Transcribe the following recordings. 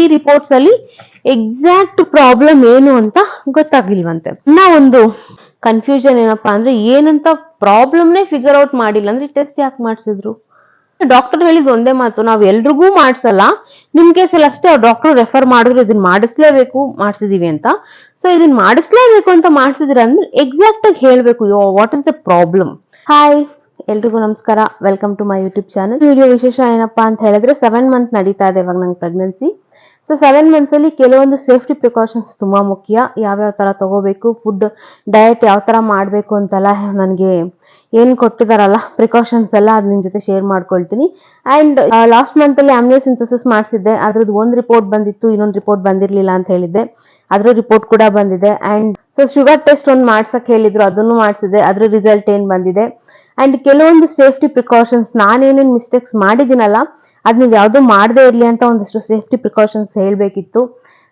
ಈ ರಿಪೋರ್ಟ್ಸ್ ಅಲ್ಲಿ exact problem ಏನು ಅಂತ ಗೊತ್ತಾಗಿಲ್ವಂತೆ. ಇನ್ನ ಒಂದು ಕನ್ಫ್ಯೂಷನ್ ಏನಪ್ಪಾ ಅಂದ್ರೆ ಏನಂತ ಪ್ರಾಬ್ಲಮ್ನೇ ಫಿಗರ್ ಔಟ್ ಮಾಡಿಲ್ಲ ಅಂದ್ರೆ ಟೆಸ್ಟ್ ಯಾಕೆ ಮಾಡಿಸಿದ್ರು? ಡಾಕ್ಟರ್ ಹೇಳಿದ್ ಒಂದೇ ಮಾತು, ನಾವ್ ಎಲ್ರಿಗೂ ಮಾಡ್ಸಲ್ಲ, ನಿಮ್ ಕೇಸಲ್ಲಿ ಅಷ್ಟೇ ಡಾಕ್ಟರ್ ರೆಫರ್ ಮಾಡಿದ್ರು ಇದನ್ನ ಮಾಡಿಸ್ಲೇಬೇಕು, ಮಾಡ್ಸಿದೀವಿ ಅಂತ. ಸೊ ಇದನ್ನ ಮಾಡಿಸ್ಲೇಬೇಕು ಅಂತ ಮಾಡ್ಸಿದ್ರೆ ಅಂದ್ರೆ ಎಕ್ಸಾಕ್ಟ್ ಆಗಿ ಹೇಳ್ಬೇಕು, yo what is the problem hi ಎಲ್ರಿಗೂ ನಮಸ್ಕಾರ. Welcome to my YouTube channel video ವಿಶೇಷ ಏನಪ್ಪಾ ಅಂತ ಹೇಳಿದ್ರೆ ಸೆವೆನ್ ಮಂತ್ ನಡೀತಾ ಇದೆ ಇವಾಗ ನಂಗೆ ಪ್ರೆಗ್ನೆನ್ಸಿ ಸೊ ಸೆವೆನ್ ಮಂತ್ಸ್ ಅಲ್ಲಿ ಕೆಲವೊಂದು ಸೇಫ್ಟಿ ಪ್ರಿಕಾಷನ್ಸ್ ತುಂಬಾ ಮುಖ್ಯ. ಯಾವ್ಯಾವ ತರ ತಗೋಬೇಕು ಫುಡ್ ಡಯಟ್ ಯಾವ ತರ ಮಾಡ್ಬೇಕು ಅಂತೆಲ್ಲ ನನಗೆ ಏನ್ ಕೊಟ್ಟಿದಾರಲ್ಲ ಪ್ರಿಕಾಷನ್ಸ್ ಎಲ್ಲ ಅದ್ ನಿಮ್ ಜೊತೆ ಶೇರ್ ಮಾಡ್ಕೊಳ್ತೀನಿ. ಅಂಡ್ ಲಾಸ್ಟ್ ಮಂತ್ ಅಲ್ಲಿ ಆಮ್ನಿಯೋ ಸಿಂಥಸಿಸ್ ಮಾಡಿಸಿದ್ದೆ. ಅದ್ರದ್ದು ಒಂದ್ ರಿಪೋರ್ಟ್ ಬಂದಿತ್ತು, ಇನ್ನೊಂದು ರಿಪೋರ್ಟ್ ಬಂದಿರಲಿಲ್ಲ ಅಂತ ಹೇಳಿದ್ದೆ. ಅದ್ರ ರಿಪೋರ್ಟ್ ಕೂಡ ಬಂದಿದೆ. ಅಂಡ್ ಸೊ ಶುಗರ್ ಟೆಸ್ಟ್ ಒಂದು ಮಾಡ್ಸಕ್ ಹೇಳಿದ್ರು, ಅದನ್ನು ಮಾಡಿಸಿದೆ ಅದ್ರ ರಿಸಲ್ಟ್ ಏನ್ ಬಂದಿದೆ. ಅಂಡ್ ಕೆಲವೊಂದು ಸೇಫ್ಟಿ ಪ್ರಿಕಾಷನ್ಸ್ ನಾನೇನೇನ್ ಮಿಸ್ಟೇಕ್ಸ್ ಮಾಡಿದ್ದೀನಲ್ಲ ಅದ್ ನೀವು ಯಾವ್ದು ಮಾಡದೇ ಇರ್ಲಿ ಅಂತ ಒಂದಷ್ಟು ಸೇಫ್ಟಿ ಪ್ರಿಕಾಷನ್ಸ್ ಹೇಳ್ಬೇಕಿತ್ತು.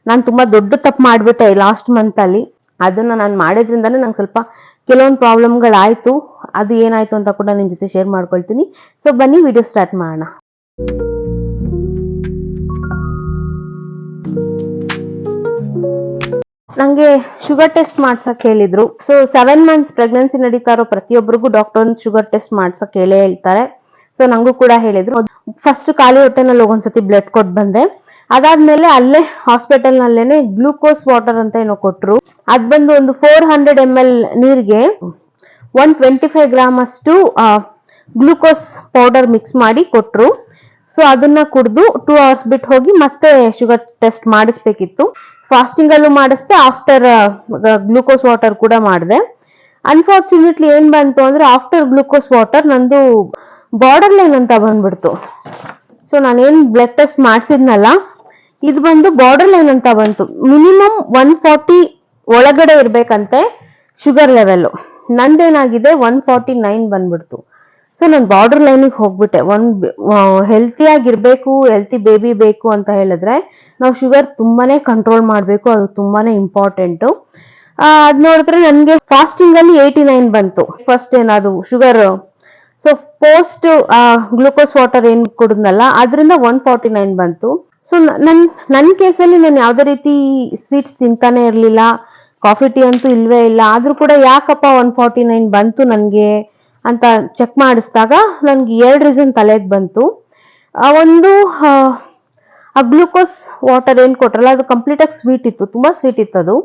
ನಾನು ತುಂಬಾ ದೊಡ್ಡ ತಪ್ಪು ಮಾಡ್ಬಿಟ್ಟೆ ಲಾಸ್ಟ್ ಮಂತ್ ಅಲ್ಲಿ. ಅದನ್ನ ನಾನು ಮಾಡಿದ್ರಿಂದಾನೇ ನಂಗೆ ಸ್ವಲ್ಪ ಕೆಲವೊಂದು ಪ್ರಾಬ್ಲಮ್ಗಳಾಯಿತು ಅದು ಏನಾಯ್ತು ಅಂತ ಕೂಡ ನಿಮ್ಮ ಜೊತೆ ಶೇರ್ ಮಾಡ್ಕೊಳ್ತೀನಿ. ಸೊ ಬನ್ನಿ ವಿಡಿಯೋ ಸ್ಟಾರ್ಟ್ ಮಾಡೋಣ. ನಂಗೆ ಶುಗರ್ ಟೆಸ್ಟ್ ಮಾಡ್ಸಕ್ ಹೇಳಿದ್ರು. ಸೊ ಸೆವೆನ್ ಮಂತ್ಸ್ ಪ್ರೆಗ್ನೆನ್ಸಿ ನಡೀತಾ ಇರೋ ಪ್ರತಿಯೊಬ್ಬರಿಗೂ ಡಾಕ್ಟರ್ ಶುಗರ್ ಟೆಸ್ಟ್ ಮಾಡ್ಸಕ್ ಹೇಳೇ ಹೇಳ್ತಾರೆ. ಸೊ ನಂಗೂ ಕೂಡ ಹೇಳಿದ್ರು. ಫಸ್ಟ್ ಖಾಲಿ ಹೊಟ್ಟೆನಲ್ಲಿ ಹೋಗೊಂದ್ಸತಿ ಬ್ಲಡ್ ಕೊಟ್ ಬಂದೆ. ಅದಾದ್ಮೇಲೆ ಅಲ್ಲೇ ಹಾಸ್ಪಿಟಲ್ ನಲ್ಲೇನೆ ಗ್ಲೂಕೋಸ್ ವಾಟರ್ ಅಂತ ಏನೋ ಕೊಟ್ರು. ಅದ್ ಬಂದು ಒಂದು ಫೋರ್ ಹಂಡ್ರೆಡ್ ಎಂ ಎಲ್ ನೀರಿಗೆ ಒನ್ ಟ್ವೆಂಟಿ ಫೈವ್ ಗ್ರಾಮ್ ಅಷ್ಟು ಗ್ಲೂಕೋಸ್ ಪೌಡರ್ ಮಿಕ್ಸ್ ಮಾಡಿ ಕೊಟ್ರು. ಸೊ ಅದನ್ನ ಕುಡಿದು ಟೂ ಅವರ್ಸ್ ಬಿಟ್ಟು ಹೋಗಿ ಮತ್ತೆ ಶುಗರ್ ಟೆಸ್ಟ್ ಮಾಡಿಸ್ಬೇಕಿತ್ತು. ಫಾಸ್ಟಿಂಗ್ ಅಲ್ಲೂ ಮಾಡಿಸ್ದೆ ಆಫ್ಟರ್ ಗ್ಲೂಕೋಸ್ ವಾಟರ್ ಕೂಡ ಮಾಡಿದೆ. ಅನ್ಫಾರ್ಚುನೇಟ್ಲಿ ಏನ್ ಬಂತು ಅಂದ್ರೆ ಆಫ್ಟರ್ ಗ್ಲೂಕೋಸ್ ವಾಟರ್ ನಂದು ಬಾರ್ಡರ್ ಲೈನ್ ಅಂತ ಬಂದ್ಬಿಡ್ತು. ಸೊ ನಾನೇನ್ ಬ್ಲಡ್ ಟೆಸ್ಟ್ ಮಾಡಿಸಿದ್ನಲ್ಲ, ಇದು ಬಂದು ಬಾರ್ಡರ್ ಲೈನ್ ಅಂತ ಬಂತು. ಮಿನಿಮಮ್ ಒನ್ ಫಾರ್ಟಿ ಒಳಗಡೆ ಇರ್ಬೇಕಂತೆ ಶುಗರ್ ಲೆವೆಲ್ ನಂದೇನಾಗಿದೆ ಒನ್ ಫಾರ್ಟಿ ನೈನ್ ಬಂದ್ಬಿಡ್ತು. ಸೊ ನಾನು ಬಾರ್ಡರ್ ಲೈನಿಗೆ ಹೋಗ್ಬಿಟ್ಟೆ. ಒಂದು ಹೆಲ್ತಿಯಾಗಿರಬೇಕು ಹೆಲ್ತಿ ಬೇಬಿ ಬೇಕು ಅಂತ ಹೇಳಿದ್ರೆ, ನಾವು ಶುಗರ್ ತುಂಬಾನೇ ಕಂಟ್ರೋಲ್ ಮಾಡಬೇಕು, ಅದು ತುಂಬಾನೇ ಇಂಪಾರ್ಟೆಂಟ್ ಅದ್ ನೋಡಿದ್ರೆ ನನಗೆ ಫಾಸ್ಟಿಂಗ್ ಅಲ್ಲಿ ಏಯ್ಟಿ ನೈನ್ ಬಂತು. ಫಸ್ಟ್ ಏನದು sugar so post glucose water ಏನ್ ಕುಡಿದ್ನಲ್ಲ ಅದರಿಂದ ಒನ್ ಫಾರ್ಟಿ ನೈನ್ ಬಂತು ಸೊ ನನ್ ನನ್ನ ಕೇಸಲ್ಲಿ ನಾನು ಯಾವುದೇ ರೀತಿ ಸ್ವೀಟ್ಸ್ ತಿಂತಾನೆ ಇರಲಿಲ್ಲ ಕಾಫಿ ಟೀ ಅಂತೂ ಇಲ್ವೇ ಇಲ್ಲ ಆದ್ರೂ ಕೂಡ ಯಾಕಪ್ಪ ಒನ್ ಫಾರ್ಟಿ ನೈನ್ ಬಂತು ನನಗೆ ಅಂತ ಚೆಕ್ ಮಾಡಿಸಿದಾಗ ನನ್ಗೆ ಎರಡು ರೀಸನ್ ತಲೆಗೆ ಬಂತು. ಒಂದು ಆ, ಗ್ಲೂಕೋಸ್ ವಾಟರ್ ಏನು ಕೊಟ್ರಲ್ಲ ಅದು ಕಂಪ್ಲೀಟ್ ಆಗಿ ಸ್ವೀಟ್ ಇತ್ತು ತುಂಬಾ ಸ್ವೀಟ್ ಇತ್ತು ಅದು.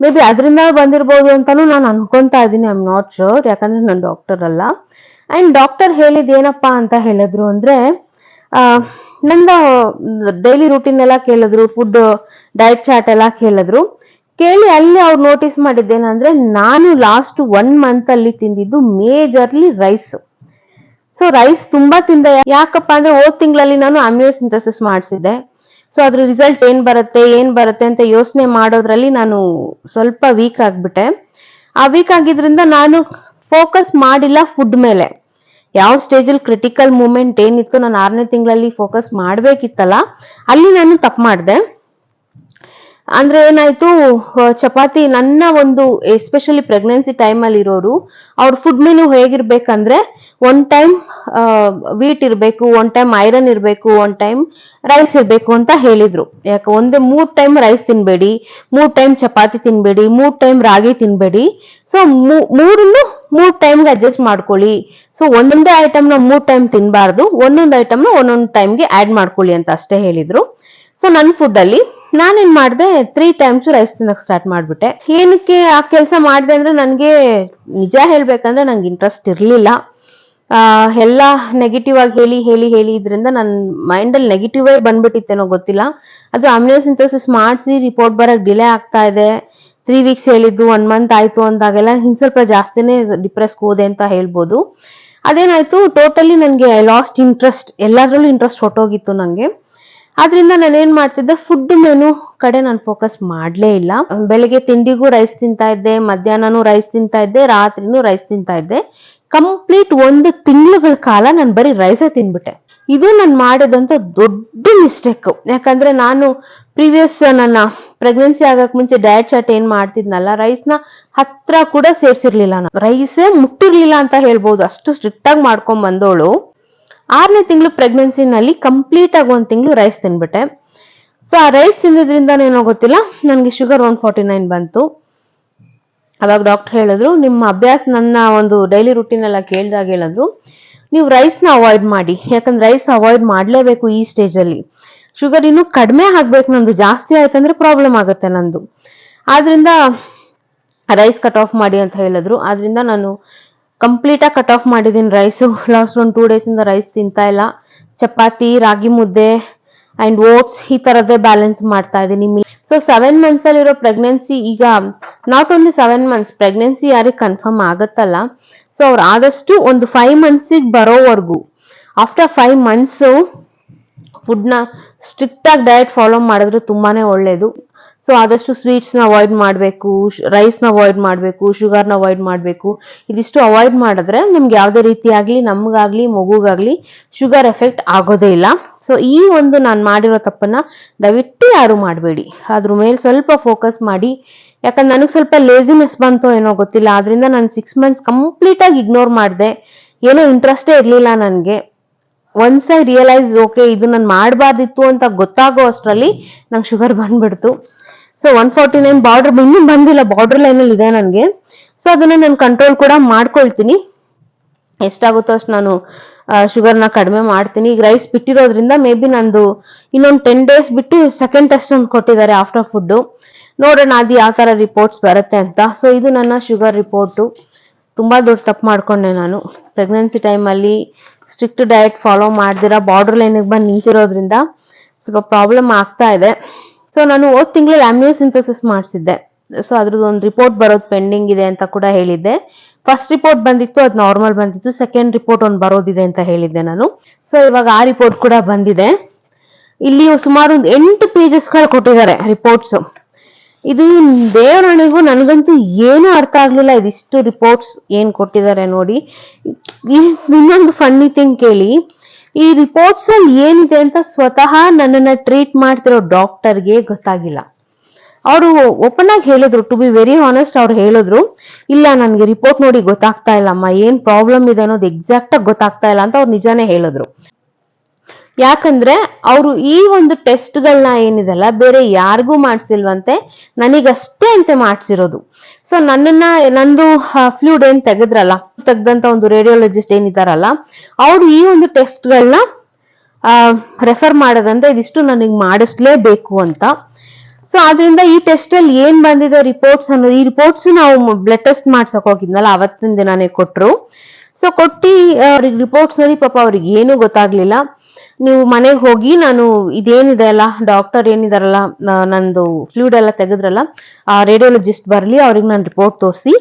ಮೇ ಬಿ ಅದರಿಂದ ಬಂದಿರ್ಬೋದು ಅಂತಾನು ನಾನು ಅನ್ಕೊಂತಾ ಇದ್ದೀನಿ ಐ ಆಮ್ ನಾಟ್ ಶೋರ್ ಯಾಕಂದ್ರೆ ನಾನು ಡಾಕ್ಟರ್ ಅಲ್ಲ. ಅಂಡ್ ಡಾಕ್ಟರ್ ಹೇಳಿದ ಏನಪ್ಪಾ ಅಂತ ಹೇಳಿದ್ರು ಅಂದ್ರೆ ನಂದ ಡೈಲಿ ರೂಟೀನ್ ಎಲ್ಲ ಕೇಳಿದ್ರು ಫುಡ್ ಡಯಟ್ ಚಾರ್ಟ್ ಎಲ್ಲ ಕೇಳಿದ್ರು. ಕೇಳಿ ಅಲ್ಲಿ ಅವ್ರು ನೋಟಿಸ್ ಮಾಡಿದ್ದೇನಂದ್ರೆ, ನಾನು ಲಾಸ್ಟ್ ಒನ್ ಮಂತ್ ಅಲ್ಲಿ ತಿಂದಿದ್ದು ಮೇಜರ್ಲಿ ರೈಸ್ ಸೊ ರೈಸ್ ತುಂಬಾ ತಿಂದೆ. ಯಾಕಪ್ಪ ಅಂದ್ರೆ ಹೋದ್ ತಿಂಗಳಲ್ಲಿ ನಾನು ಅಮ್ಯೋ ಸಿಂಥಸಿಸ್ ಮಾಡಿಸಿದ್ದೆ. ಸೊ ಅದ್ರ ರಿಸಲ್ಟ್ ಏನ್ ಬರುತ್ತೆ ಏನ್ ಬರುತ್ತೆ ಅಂತ ಯೋಚನೆ ಮಾಡೋದ್ರಲ್ಲಿ ನಾನು ಸ್ವಲ್ಪ ವೀಕ್ ಆಗ್ಬಿಟ್ಟೆ. ಆ ವೀಕ್ ಆಗಿದ್ರಿಂದ ನಾನು ಫೋಕಸ್ ಮಾಡಿಲ್ಲ ಫುಡ್ ಮೇಲೆ. ಯಾವ ಸ್ಟೇಜಲ್ಲಿ ಕ್ರಿಟಿಕಲ್ ಮೂಮೆಂಟ್ ಏನಿತ್ತು ನಾನು ಆರನೇ ತಿಂಗಳಲ್ಲಿ ಫೋಕಸ್ ಮಾಡ್ಬೇಕಿತ್ತಲ್ಲ, ಅಲ್ಲಿ ನಾನು ತಪ್ಪು ಮಾಡಿದೆ. ಅಂದ್ರೆ ಏನಾಯ್ತು ಚಪಾತಿ ನನ್ನ ಒಂದು ಎಸ್ಪೆಷಲಿ ಪ್ರೆಗ್ನೆನ್ಸಿ ಟೈಮ್ ಅಲ್ಲಿ ಇರೋರು, ಅವ್ರ ಫುಡ್ ಮೆನು ಹೇಗಿರ್ಬೇಕಂದ್ರೆ ಒನ್ ಟೈಮ್ ವೀಟ್ ಇರಬೇಕು ಒನ್ ಟೈಮ್ ಐರನ್ ಇರಬೇಕು ಒನ್ ಟೈಮ್ ರೈಸ್ ಇರಬೇಕು ಅಂತ ಹೇಳಿದ್ರು. ಯಾಕೆ, ಒಂದೇ ಮೂರ್ ಟೈಮ್ ರೈಸ್ ತಿನ್ಬೇಡಿ, ಮೂರ್ ಟೈಮ್ ಚಪಾತಿ ತಿನ್ಬೇಡಿ, ಮೂರ್ ಟೈಮ್ ರಾಗಿ ತಿನ್ಬೇಡಿ. ಸೊ ಮೂರನ್ನು ಮೂರ್ ಟೈಮ್ಗೆ ಅಡ್ಜಸ್ಟ್ ಮಾಡ್ಕೊಳ್ಳಿ. ಸೊ ಒಂದೊಂದೇ ಐಟಮ್ನ ಮೂರ್ ಟೈಮ್ ತಿನ್ಬಾರ್ದು, ಒಂದೊಂದು ಐಟಮ್ನ ಒಂದೊಂದು ಟೈಮ್ಗೆ ಆಡ್ ಮಾಡ್ಕೊಳ್ಳಿ ಅಂತ ಅಷ್ಟೇ ಹೇಳಿದ್ರು. ಸೊ ನನ್ನ ಫುಡ್ ಅಲ್ಲಿ ನಾನೇನ್ ಮಾಡಿದೆ ತ್ರೀ ಟೈಮ್ಸ್ ರೈಸ್ ತಿನ್ನಕ್ ಸ್ಟಾರ್ಟ್ ಮಾಡ್ಬಿಟ್ಟೆ. ಏನಕ್ಕೆ ಆ ಕೆಲಸ ಮಾಡಿದೆ ಅಂದ್ರೆ ನನಗೆ ನಿಜ ಹೇಳ್ಬೇಕಂದ್ರೆ ನಂಗೆ ಇಂಟ್ರೆಸ್ಟ್ ಇರ್ಲಿಲ್ಲ. ಎಲ್ಲ ನೆಗೆಟಿವ್ ಆಗಿ ಹೇಳಿ ಹೇಳಿ ಹೇಳಿ ಇದ್ರಿಂದ ನನ್ನ ಮೈಂಡಲ್ಲಿ ನೆಗೆಟಿವ್ ಬಂದ್ಬಿಟ್ಟಿತ್ತೇನೋ ಗೊತ್ತಿಲ್ಲ. ಅದು ಅಮ್ನಿಯೋ ಸಿಂಥಸಿಸ್ ಮಾಡಿಸಿ ರಿಪೋರ್ಟ್ ಬರಕ್ ಡಿಲೇ ಆಗ್ತಾ ಇದೆ. ತ್ರೀ ವೀಕ್ಸ್ ಹೇಳಿದ್ದು ಒನ್ ಮಂತ್ ಆಯ್ತು ಅಂದಾಗೆಲ್ಲ ಇನ್ ಸ್ವಲ್ಪ ಜಾಸ್ತಿನೇ ಡಿಪ್ರೆಸ್ ಹೋದೆ ಅಂತ ಹೇಳ್ಬೋದು. ಅದೇನಾಯ್ತು ಟೋಟಲಿ ನನಗೆ ಲಾಸ್ಟ್ ಇಂಟ್ರೆಸ್ಟ್ ಎಲ್ಲದರಲ್ಲೂ ಇಂಟ್ರೆಸ್ಟ್ ಹೊಟ್ಟೋಗಿತ್ತು ನನಗೆ ಆದ್ರಿಂದ ನಾನು ಏನ್ ಮಾಡ್ತಿದ್ದೆ ಫುಡ್ ಮೆನು ಕಡೆ ನಾನು ಫೋಕಸ್ ಮಾಡ್ಲೇ ಇಲ್ಲ. ಬೆಳಿಗ್ಗೆ ತಿಂಡಿಗೂ ರೈಸ್ ತಿಂತಾ ಇದ್ದೆ, ಮಧ್ಯಾಹ್ನನೂ ರೈಸ್ ತಿಂತಾ ಇದ್ದೆ, ರಾತ್ರಿನೂ ರೈಸ್ ತಿಂತಾ ಇದ್ದೆ. ಕಂಪ್ಲೀಟ್ ಒಂದು ತಿಂಗಳುಗಳ ಕಾಲ ನಾನು ಬರೀ ರೈಸೇ ತಿನ್ಬಿಟ್ಟೆ ಇದು ನಾನು ಮಾಡಿದಂತ ದೊಡ್ಡ ಮಿಸ್ಟೇಕ್ ಯಾಕಂದ್ರೆ ನಾನು ಪ್ರೀವಿಯಸ್ ನನ್ನ ಪ್ರೆಗ್ನೆನ್ಸಿ ಆಗಕ್ ಮುಂಚೆ ಡಯಟ್ ಚಾರ್ಟ್ ಏನ್ ಮಾಡ್ತಿದ್ನಲ್ಲ ರೈಸ್ನ ಹತ್ರ ಕೂಡ ಸೇರ್ಸಿರ್ಲಿಲ್ಲ ನಾನು. ರೈಸೇ ಮುಟ್ಟಿರ್ಲಿಲ್ಲ ಅಂತ ಹೇಳ್ಬೋದು. ಅಷ್ಟು ಸ್ಟ್ರಿಕ್ಟ್ ಆಗಿ ಮಾಡ್ಕೊಂಡ್ ಬಂದೋಳು. ಆರನೇ ತಿಂಗಳು ಪ್ರೆಗ್ನೆನ್ಸಿನಲ್ಲಿ ಕಂಪ್ಲೀಟ್ ಆಗಿ ಒಂದು ತಿಂಗಳು ರೈಸ್ ತಿನ್ಬಿಟ್ಟೆ. ಸೊ ಆ ರೈಸ್ ತಿಂದಿದ್ರಿಂದ ಏನೋ ಗೊತ್ತಿಲ್ಲ. ನನಗೆ ಶುಗರ್ ಒನ್ ಫಾರ್ಟಿ ನೈನ್ ಬಂತು. ಅವಾಗ ಡಾಕ್ಟರ್ ಹೇಳಿದ್ರು, ನಿಮ್ಮ ಅಭ್ಯಾಸ ನನ್ನ ಒಂದು ಡೈಲಿ ರುಟೀನ್ ಎಲ್ಲ ಕೇಳಿದಾಗ ಹೇಳಿದ್ರು, ನೀವು ರೈಸ್ನ ಅವಾಯ್ಡ್ ಮಾಡಿ. ಯಾಕಂದ್ರೆ ರೈಸ್ ಅವಾಯ್ಡ್ ಮಾಡಲೇಬೇಕು ಈ ಸ್ಟೇಜಲ್ಲಿ ಶುಗರ್ ಇನ್ನೂ ಕಡಿಮೆ ಆಗ್ಬೇಕು, ನಂದು ಜಾಸ್ತಿ ಆಯ್ತಂದ್ರೆ ಪ್ರಾಬ್ಲಮ್ ಆಗುತ್ತೆ ನಂದು. ಆದ್ರಿಂದ ರೈಸ್ ಕಟ್ ಆಫ್ ಮಾಡಿ ಅಂತ ಹೇಳಿದ್ರು. ಆದ್ರಿಂದ ನಾನು ಕಂಪ್ಲೀಟಾಗಿ ಕಟ್ ಆಫ್ ಮಾಡಿದ್ದೀನಿ ರೈಸು ಲಾಸ್ಟ್ ಒಂದು ಟೂ ಡೇಸಿಂದ ರೈಸ್ ತಿಂತಾ ಇಲ್ಲ. ಚಪಾತಿ, ರಾಗಿ ಮುದ್ದೆ ಅಂಡ್ ಓಟ್ಸ್ ಈ ತರದೇ ಬ್ಯಾಲೆನ್ಸ್ ಮಾಡ್ತಾ ಇದ್ದೀನಿ ಸೊ ಸೆವೆನ್ ಮಂತ್ಸ್ ಅಲ್ಲಿರೋ ಪ್ರೆಗ್ನೆನ್ಸಿ ಈಗ not only seven months pregnancy ಯಾರಿಗೆ ಕನ್ಫರ್ಮ್ ಆಗುತ್ತಲ್ಲ. ಸೊ ಅವ್ರು ಆದಷ್ಟು ಒಂದು ಫೈವ್ ಮಂತ್ಸಿಗೆ ಬರೋವರೆಗೂ. ಆಫ್ಟರ್ ಫೈವ್ ಮಂತ್ಸು ಫುಡ್ನ ಸ್ಟ್ರಿಕ್ಟ್ ಆಗಿ ಡಯಟ್ ಫಾಲೋ ಮಾಡಿದ್ರೆ ತುಂಬಾನೇ ಒಳ್ಳೇದು. ಸೊ ಆದಷ್ಟು ಸ್ವೀಟ್ಸ್ನ ಅವಾಯ್ಡ್ ಮಾಡಬೇಕು ರೈಸ್ನ ಅವಾಯ್ಡ್ ಮಾಡಬೇಕು ಶುಗರ್ನ ಅವಾಯ್ಡ್ ಮಾಡಬೇಕು. ಇದಿಷ್ಟು ಅವಾಯ್ಡ್ ಮಾಡಿದ್ರೆ ನಿಮ್ಗೆ ಯಾವುದೇ ರೀತಿಯಾಗಲಿ, ನಮಗಾಗ್ಲಿ, ಮಗುಗಾಗ್ಲಿ ಶುಗರ್ ಎಫೆಕ್ಟ್ ಆಗೋದೇ ಇಲ್ಲ. ಸೊ ಈ ಒಂದು ನಾನು ಮಾಡಿರೋ ತಪ್ಪನ್ನ ದಯವಿಟ್ಟು ಯಾರು ಮಾಡಬೇಡಿ. ಅದ್ರ ಮೇಲೆ ಸ್ವಲ್ಪ ಫೋಕಸ್ ಮಾಡಿ. ಯಾಕಂದ್ರೆ ನನಗೆ ಸ್ವಲ್ಪ ಲೇಸಿನೆಸ್ ಬಂತೋ ಏನೋ ಗೊತ್ತಿಲ್ಲ. ಆದ್ರಿಂದ ನಾನು ಸಿಕ್ಸ್ ಮಂತ್ಸ್ ಕಂಪ್ಲೀಟ್ ಆಗಿ ಇಗ್ನೋರ್ ಮಾಡಿದೆ. ಏನೋ ಇಂಟ್ರೆಸ್ಟೇ ಇರಲಿಲ್ಲ ನನಗೆ. ಒನ್ಸ್ ಐ ರಿಯಲೈಸ್ ಓಕೆ ಇದು ನಾನು ಮಾಡಬಾರ್ದಿತ್ತು ಅಂತ ಗೊತ್ತಾಗೋ ಅಷ್ಟರಲ್ಲಿ ನಂಗೆ ಶುಗರ್ ಬಂದ್ಬಿಡ್ತು. So one forty nine border ಇನ್ನೂ ಬಂದಿಲ್ಲ ಬಾರ್ಡರ್ ಲೈನ್ ಅಲ್ಲಿ ಇದೆ ನನಗೆ. ಸೊ ಅದನ್ನ ನಾನು ಕಂಟ್ರೋಲ್ ಕೂಡ ಮಾಡ್ಕೊಳ್ತೀನಿ. ಎಷ್ಟಾಗುತ್ತೋ ಅಷ್ಟು ನಾನು ಶುಗರ್ನ ಕಡಿಮೆ ಮಾಡ್ತೀನಿ. ಈಗ ರೈಸ್ ಬಿಟ್ಟಿರೋದ್ರಿಂದ ಮೇ ಬಿ ನಂದು ಇನ್ನೊಂದು ಟೆನ್ ಡೇಸ್ ಬಿಟ್ಟು ಸೆಕೆಂಡ್ ಟೆಸ್ಟ್ ಒಂದು ಕೊಟ್ಟಿದ್ದಾರೆ ಆಫ್ಟರ್ ಫುಡ್ಡು ನೋಡೋಣ ಅದು ಯಾವ ಥರ ರಿಪೋರ್ಟ್ಸ್ ಬರುತ್ತೆ ಅಂತ. ಸೊ ಇದು ನನ್ನ ಶುಗರ್ ರಿಪೋರ್ಟು ತುಂಬಾ ದೊಡ್ಡ ತಪ್ಪು ಮಾಡ್ಕೊಂಡೆ ನಾನು. ಪ್ರೆಗ್ನೆನ್ಸಿ ಟೈಮಲ್ಲಿ ಸ್ಟ್ರಿಕ್ಟ್ ಡಯಟ್ ಫಾಲೋ ಮಾಡ್ದಿರಾ ಬಾರ್ಡರ್ ಲೈನಿಗೆ ಬಂದು ನಿಂತಿರೋದ್ರಿಂದ ಸ್ವಲ್ಪ ಪ್ರಾಬ್ಲಮ್ ಆಗ್ತಾ ಇದೆ. ಸೊ ನಾನು ಹೋದ್ ತಿಂಗಳಲ್ಲಿ ಆಮ್ನಿಯೋಸಿಂಥಸಿಸ್ ಮಾಡಿಸಿದ್ದೆ. ಸೊ ಅದ್ರದ್ದು ಒಂದು ರಿಪೋರ್ಟ್ ಬರೋದು ಪೆಂಡಿಂಗ್ ಇದೆ ಅಂತ ಕೂಡ ಹೇಳಿದ್ದೆ. ಫಸ್ಟ್ ರಿಪೋರ್ಟ್ ಬಂದಿತ್ತು, ಅದು ನಾರ್ಮಲ್ ಬಂದಿತ್ತು. ಸೆಕೆಂಡ್ ರಿಪೋರ್ಟ್ ಒಂದು ಬರೋದಿದೆ ಅಂತ ಹೇಳಿದ್ದೆ ನಾನು. ಸೊ ಇವಾಗ ಆ ರಿಪೋರ್ಟ್ ಕೂಡ ಬಂದಿದೆ. ಇಲ್ಲಿ ಸುಮಾರು ಒಂದು ಎಂಟು ಪೇಜಸ್ಗಳು ಕೊಟ್ಟಿದ್ದಾರೆ ರಿಪೋರ್ಟ್ಸ್ ಇದು ದೇವರಣೆಗೂ ನನಗಂತೂ ಏನೂ ಅರ್ಥ ಆಗ್ಲಿಲ್ಲ ಇದಿಷ್ಟು ರಿಪೋರ್ಟ್ಸ್ ಏನ್ ಕೊಟ್ಟಿದ್ದಾರೆ ನೋಡಿ. ಇನ್ನೊಂದು ಫನ್ನಿ ಥಿಂಗ್ ಕೇಳಿ. ಈ ರಿಪೋರ್ಟ್ಸ್ ಅಲ್ಲಿ ಏನಿದೆ ಅಂತ ಸ್ವತಃ ನನ್ನನ್ನ ಟ್ರೀಟ್ ಮಾಡ್ತಿರೋ ಡಾಕ್ಟರ್ಗೆ ಗೊತ್ತಾಗಿಲ್ಲ. ಅವರು ಓಪನ್ ಆಗಿ ಹೇಳಿದ್ರು ಟು ಬಿ ವೆರಿ ಆನೆಸ್ಟ್ ಅವ್ರು ಹೇಳಿದ್ರು, ಇಲ್ಲ, ನನಗೆ ರಿಪೋರ್ಟ್ ನೋಡಿ ಗೊತ್ತಾಗ್ತಾ ಇಲ್ಲಮ್ಮ ಏನ್ ಪ್ರಾಬ್ಲಮ್ ಇದೆ ಅನ್ನೋದು ಎಕ್ಸಾಕ್ಟ್ ಆಗಿ ಗೊತ್ತಾಗ್ತಾ ಇಲ್ಲ ಅಂತ ಅವ್ರು ನಿಜಾನೇ ಹೇಳಿದ್ರು. ಯಾಕಂದ್ರೆ ಅವರು ಈ ಒಂದು ಟೆಸ್ಟ್ಗಳನ್ನ ಏನಿದೆಲ್ಲ ಬೇರೆ ಯಾರಿಗೂ ಮಾಡ್ಸಿಲ್ವಂತೆ, ನನಗಷ್ಟೇ ಅಂತೆ ಮಾಡ್ಸಿರೋದು. ಸೊ ನನ್ನನ್ನ, ನಂದು ಫ್ಲೂಡ್ ಏನ್ ತೆಗೆದ್ರಲ್ಲ, ತೆಗ್ದಂತ ಒಂದು ರೇಡಿಯೋಲಜಿಸ್ಟ್ ಏನಿದಾರಲ್ಲ, ಅವ್ರು ಈ ಒಂದು ಟೆಸ್ಟ್ ಗಳನ್ನ ರೆಫರ್ ಮಾಡೋದಂದ್ರೆ ಇದಿಷ್ಟು ನನಗೆ ಮಾಡಿಸ್ಲೇಬೇಕು ಅಂತ. ಸೊ ಅದರಿಂದ ಈ ಟೆಸ್ಟ್ ಅಲ್ಲಿ ಏನ್ ಬಂದಿದೆ ರಿಪೋರ್ಟ್ಸ್ ಅನ್ನೋ, ಈ ರಿಪೋರ್ಟ್ಸ್ ನಾವು ಬ್ಲಡ್ ಟೆಸ್ಟ್ ಮಾಡ್ಸಕ್ ಹೋಗಿದ್ನಲ್ಲ, ಅವತ್ತಿನ ದಿನಾನೇ ಕೊಟ್ರು. ಸೊ ಕೊಟ್ಟಿ ಅವ್ರಿಗೆ ರಿಪೋರ್ಟ್ಸ್ ನೋಡಿ ಪಾಪ ಅವ್ರಿಗೆ ಏನೂ ಗೊತ್ತಾಗ್ಲಿಲ್ಲ. ನೀವು ಮನೆಗೆ ಹೋಗಿ ನಾನು ಇದೇನಿದೆ ಅಲ್ಲ ಡಾಕ್ಟರ್ ಏನಿದಾರಲ್ಲ ನಂದು ಫ್ಲೂಡ್ ಎಲ್ಲ ತೆಗೆದ್ರಲ್ಲ, ಆ ರೇಡಿಯೋಲಜಿಸ್ಟ್ ಬರ್ಲಿ, ಅವ್ರಿಗೆ ನಾನು ರಿಪೋರ್ಟ್ ತೋರಿಸಿ,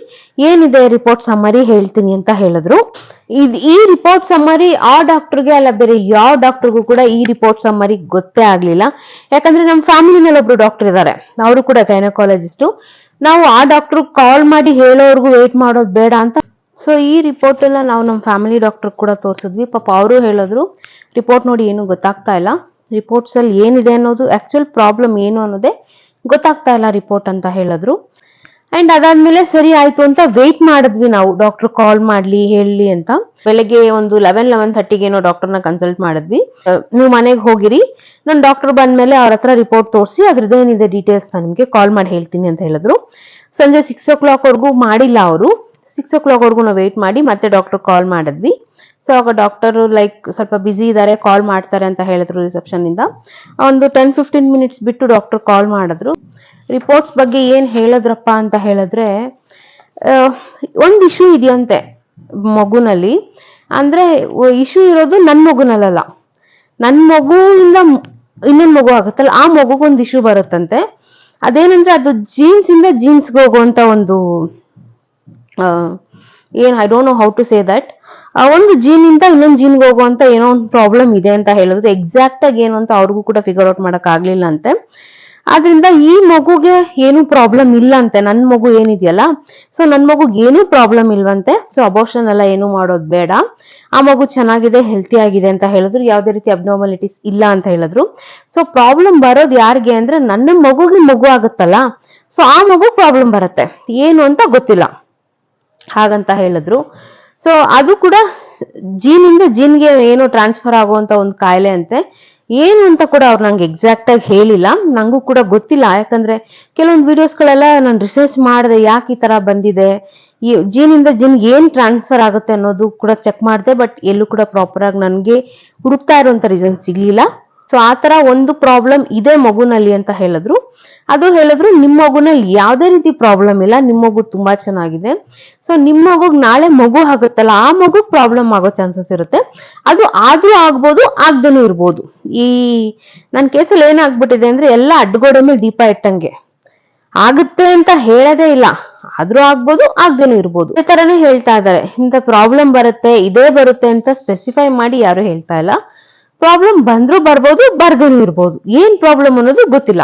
ಏನಿದೆ ರಿಪೋರ್ಟ್ ಸಮ್ಮರಿ ಹೇಳ್ತೀನಿ ಅಂತ ಹೇಳಿದ್ರು. ಇದು, ಈ ರಿಪೋರ್ಟ್ ಸಮ್ಮರಿ ಆ ಡಾಕ್ಟರ್ಗೆ ಅಲ್ಲ, ಬೇರೆ ಯಾವ ಡಾಕ್ಟರ್ಗೂ ಕೂಡ ಈ ರಿಪೋರ್ಟ್ ಸಮ್ಮರಿ ಗೊತ್ತೇ ಆಗ್ಲಿಲ್ಲ. ಯಾಕಂದ್ರೆ ನಮ್ಮ ಫ್ಯಾಮಿಲಿನಲ್ಲಿ ಒಬ್ರು ಡಾಕ್ಟರ್ ಇದ್ದಾರೆ ಅವರು ಕೂಡ ಗೈನಕಾಲಜಿಸ್ಟು ನಾವು ಆ ಡಾಕ್ಟರ್ ಕಾಲ್ ಮಾಡಿ ಹೇಳೋವರೆಗೂ ವೇಟ್ ಮಾಡೋದು ಬೇಡ ಅಂತ. ಸೊ ಈ ರಿಪೋರ್ಟ್ ಎಲ್ಲ ನಾವು ನಮ್ಮ ಫ್ಯಾಮಿಲಿ ಡಾಕ್ಟರ್ ಕೂಡ ತೋರಿಸಿದ್ವಿ. ಪಾಪ ಅವರು ಹೇಳಿದ್ರು ರಿಪೋರ್ಟ್ ನೋಡಿ ಏನು ಗೊತ್ತಾಗ್ತಾ ಇಲ್ಲ. ರಿಪೋರ್ಟ್ಸ್ ಅಲ್ಲಿ ಏನಿದೆ ಅನ್ನೋದು ಆಕ್ಚುಯಲ್ ಪ್ರಾಬ್ಲಮ್ ಏನು ಅನ್ನೋದೇ ಗೊತ್ತಾಗ್ತಾ ಇಲ್ಲ ರಿಪೋರ್ಟ್ ಅಂತ ಹೇಳಿದ್ರು. ಅಂಡ್ ಅದಾದ್ಮೇಲೆ ಸರಿ ಆಯ್ತು ಅಂತ ವೆಯ್ಟ್ ಮಾಡಿದ್ವಿ ನಾವು. ಡಾಕ್ಟರ್ ಕಾಲ್ ಮಾಡ್ಲಿ ಹೇಳಲಿ ಅಂತ. ಬೆಳಗ್ಗೆ ಒಂದು ಲೆವೆನ್ ಲೆವೆನ್ ಥರ್ಟಿಗೆ ಏನೋ ಡಾಕ್ಟರ್ನ ಕನ್ಸಲ್ಟ್ ಮಾಡಿದ್ವಿ. ನೀವು ಮನೆಗೆ ಹೋಗಿರಿ. ನಾನು ಡಾಕ್ಟರ್ ಬಂದ್ಮೇಲೆ ಅವ್ರ ಹತ್ರ ರಿಪೋರ್ಟ್ ತೋರಿಸಿ ಅದ್ರದ್ದೇನಿದೆ ಡೀಟೇಲ್ಸ್ ನಾನು ನಿಮಗೆ ಕಾಲ್ ಮಾಡಿ ಹೇಳ್ತೀನಿ ಅಂತ ಹೇಳಿದ್ರು. ಸಂಜೆ ಸಿಕ್ಸ್ ಓ ಕ್ಲಾಕ್ ವರ್ಗೂ ಮಾಡಿಲ್ಲ ಅವರು. ಸಿಕ್ಸ್ ಓ ಕ್ಲಾಕ್ ವರ್ಗೂ ನಾವು ವೆಯ್ಟ್ ಮಾಡಿ ಮತ್ತೆ ಡಾಕ್ಟರ್ ಕಾಲ್ ಮಾಡಿದ್ವಿ. ಸೊ ಆಗ ಡಾಕ್ಟರ್ ಲೈಕ್ ಸ್ವಲ್ಪ ಬ್ಯುಸಿ ಇದ್ದಾರೆ ಕಾಲ್ ಮಾಡ್ತಾರೆ ಅಂತ ಹೇಳಿದ್ರು ರಿಸೆಪ್ಷನ್ ಇಂದ ಒಂದು ಟೆನ್ ಫಿಫ್ಟೀನ್ ಮಿನಿಟ್ಸ್ ಬಿಟ್ಟು ಡಾಕ್ಟರ್ ಕಾಲ್ ಮಾಡಿದ್ರು. ರಿಪೋರ್ಟ್ಸ್ ಬಗ್ಗೆ ಏನ್ ಹೇಳಿದ್ರಪ್ಪ ಅಂತ ಹೇಳಿದ್ರೆ ಒಂದು ಇಶ್ಯೂ ಇದೆಯಂತೆ ಮಗುನಲ್ಲಿ. ಅಂದ್ರೆ ಇಶ್ಯೂ ಇರೋದು ನನ್ನ ಮಗುನಲ್ಲ ನನ್ನ ಮಗುವಿಂದ ಇನ್ನೊಂದು ಮಗು ಆಗುತ್ತಲ್ಲ, ಆ ಮಗುಗೊಂದು ಇಶ್ಯೂ ಬರುತ್ತಂತೆ. ಅದೇನಂದ್ರೆ ಅದು ಜೀನ್ಸ್ ಇಂದ ಜೀನ್ಸ್ಗೆ ಹೋಗುವಂತ ಒಂದು ಏನ್ I don't know how to say that ಒಂದು ಜೀನ್ ಇಂದ ಇನ್ನೊಂದು ಜೀನ್ಗೆ ಹೋಗುವಂತ ಏನೋ ಒಂದು ಪ್ರಾಬ್ಲಮ್ ಇದೆ ಅಂತ ಹೇಳಿದ್ರು ಎಕ್ಸಾಕ್ಟ್ ಆಗಿ ಏನು ಅಂತ ಅವ್ರಿಗೂ ಕೂಡ ಫಿಗರ್ ಔಟ್ ಮಾಡಕ್ ಆಗ್ಲಿಲ್ಲ ಅಂತೆ. ಆದ್ರಿಂದ ಈ ಮಗುಗೆ ಏನು ಪ್ರಾಬ್ಲಮ್ ಇಲ್ಲ ಅಂತೆ. ನನ್ನ ಮಗು ಏನಿದೆಯಲ್ಲ? ಸೊ ನನ್ನ ಮಗುಗೆ ಏನೂ ಪ್ರಾಬ್ಲಮ್ ಇಲ್ವಂತೆ. ಸೊ ಅಬೋಷನ್ ಎಲ್ಲ ಏನು ಮಾಡೋದು ಬೇಡ. ಆ ಮಗು ಚೆನ್ನಾಗಿದೆ ಹೆಲ್ತಿ ಆಗಿದೆ ಅಂತ ಹೇಳಿದ್ರು. ಯಾವುದೇ ರೀತಿ ಅಬ್ನಾರ್ಮಾಲಿಟೀಸ್ ಇಲ್ಲ ಅಂತ ಹೇಳಿದ್ರು. ಸೊ ಪ್ರಾಬ್ಲಮ್ ಬರೋದು ಯಾರಿಗೆ ಅಂದ್ರೆ ನನ್ನ ಮಗುಗೆ ಮಗು ಆಗುತ್ತಲ್ಲ? ಸೊ ಆ ಮಗು ಪ್ರಾಬ್ಲಮ್ ಬರುತ್ತೆ. ಏನು ಅಂತ ಗೊತ್ತಿಲ್ಲ. ಹಾಗಂತ ಹೇಳಿದ್ರು. ಸೊ ಅದು ಕೂಡ ಜೀನಿಂದ ಜೀನ್ಗೆ ಏನು ಟ್ರಾನ್ಸ್ಫರ್ ಆಗುವಂತ ಒಂದು ಕಾಯಿಲೆ ಅಂತೆ. ಏನು ಅಂತ ಕೂಡ ಅವ್ರು ನಂಗೆ ಎಕ್ಸಾಕ್ಟ್ ಆಗಿ ಹೇಳಿಲ್ಲ. ನಂಗೂ ಕೂಡ ಗೊತ್ತಿಲ್ಲ. ಯಾಕಂದ್ರೆ ಕೆಲವೊಂದು ವಿಡಿಯೋಸ್ಗಳೆಲ್ಲ ನಾನು ರಿಸರ್ಚ್ ಮಾಡಿದೆ ಯಾಕೆ ಈ ತರ ಬಂದಿದೆ. ಈ ಜೀನಿಂದ ಜಿನ್ ಏನ್ ಟ್ರಾನ್ಸ್ಫರ್ ಆಗುತ್ತೆ ಅನ್ನೋದು ಕೂಡ ಚೆಕ್ ಮಾಡಿದೆ ಬಟ್ ಎಲ್ಲೂ ಕೂಡ ಪ್ರಾಪರ್ ಆಗಿ ನನಗೆ ಹುಡುಕ್ತಾ ಇರುವಂತ ರೀಸನ್ ಸಿಗ್ಲಿಲ್ಲ. ಸೊ ಆ ತರ ಒಂದು ಪ್ರಾಬ್ಲಮ್ ಇದೆ ಮಗುನಲ್ಲಿ ಅಂತ ಹೇಳಿದ್ರು. ಅದು ಹೇಳಿದ್ರು ನಿಮ್ಮ ಮಗುನಲ್ಲಿ ಯಾವುದೇ ರೀತಿ ಪ್ರಾಬ್ಲಮ್ ಇಲ್ಲ, ನಿಮ್ಮ ಮಗು ತುಂಬಾ ಚೆನ್ನಾಗಿದೆ. ಸೊ ನಿಮ್ಮ ಮಗುಗ್ ನಾಳೆ ಮಗು ಆಗುತ್ತಲ್ಲ, ಆ ಮಗು ಪ್ರಾಬ್ಲಮ್ ಆಗೋ ಚಾನ್ಸಸ್ ಇರುತ್ತೆ. ಅದು ಆದ್ರೂ ಆಗ್ಬೋದು, ಆಗ್ದೇನೂ ಇರ್ಬೋದು. ಈ ನನ್ನ ಕೇಸಲ್ಲಿ ಏನಾಗ್ಬಿಟ್ಟಿದೆ ಅಂದ್ರೆ ಎಲ್ಲ ಅಡ್ಗೋಡೆ ಮೇಲೆ ದೀಪ ಇಟ್ಟಂಗೆ. ಆಗುತ್ತೆ ಅಂತ ಹೇಳದೇ ಇಲ್ಲ. ಆದ್ರೂ ಆಗ್ಬೋದು, ಆಗ್ದೇನೂ ಇರ್ಬೋದು. ಈ ತರನೇ ಹೇಳ್ತಾ ಇದ್ದಾರೆ. ಇಂಥ ಪ್ರಾಬ್ಲಮ್ ಬರುತ್ತೆ, ಇದೇ ಬರುತ್ತೆ ಅಂತ ಸ್ಪೆಸಿಫೈ ಮಾಡಿ ಯಾರು ಹೇಳ್ತಾ ಇಲ್ಲ. ಪ್ರಾಬ್ಲಮ್ ಬಂದ್ರೂ ಬರ್ಬೋದು, ಬರ್ದೇನೂ ಇರ್ಬೋದು. ಏನ್ ಪ್ರಾಬ್ಲಮ್ ಅನ್ನೋದು ಗೊತ್ತಿಲ್ಲ.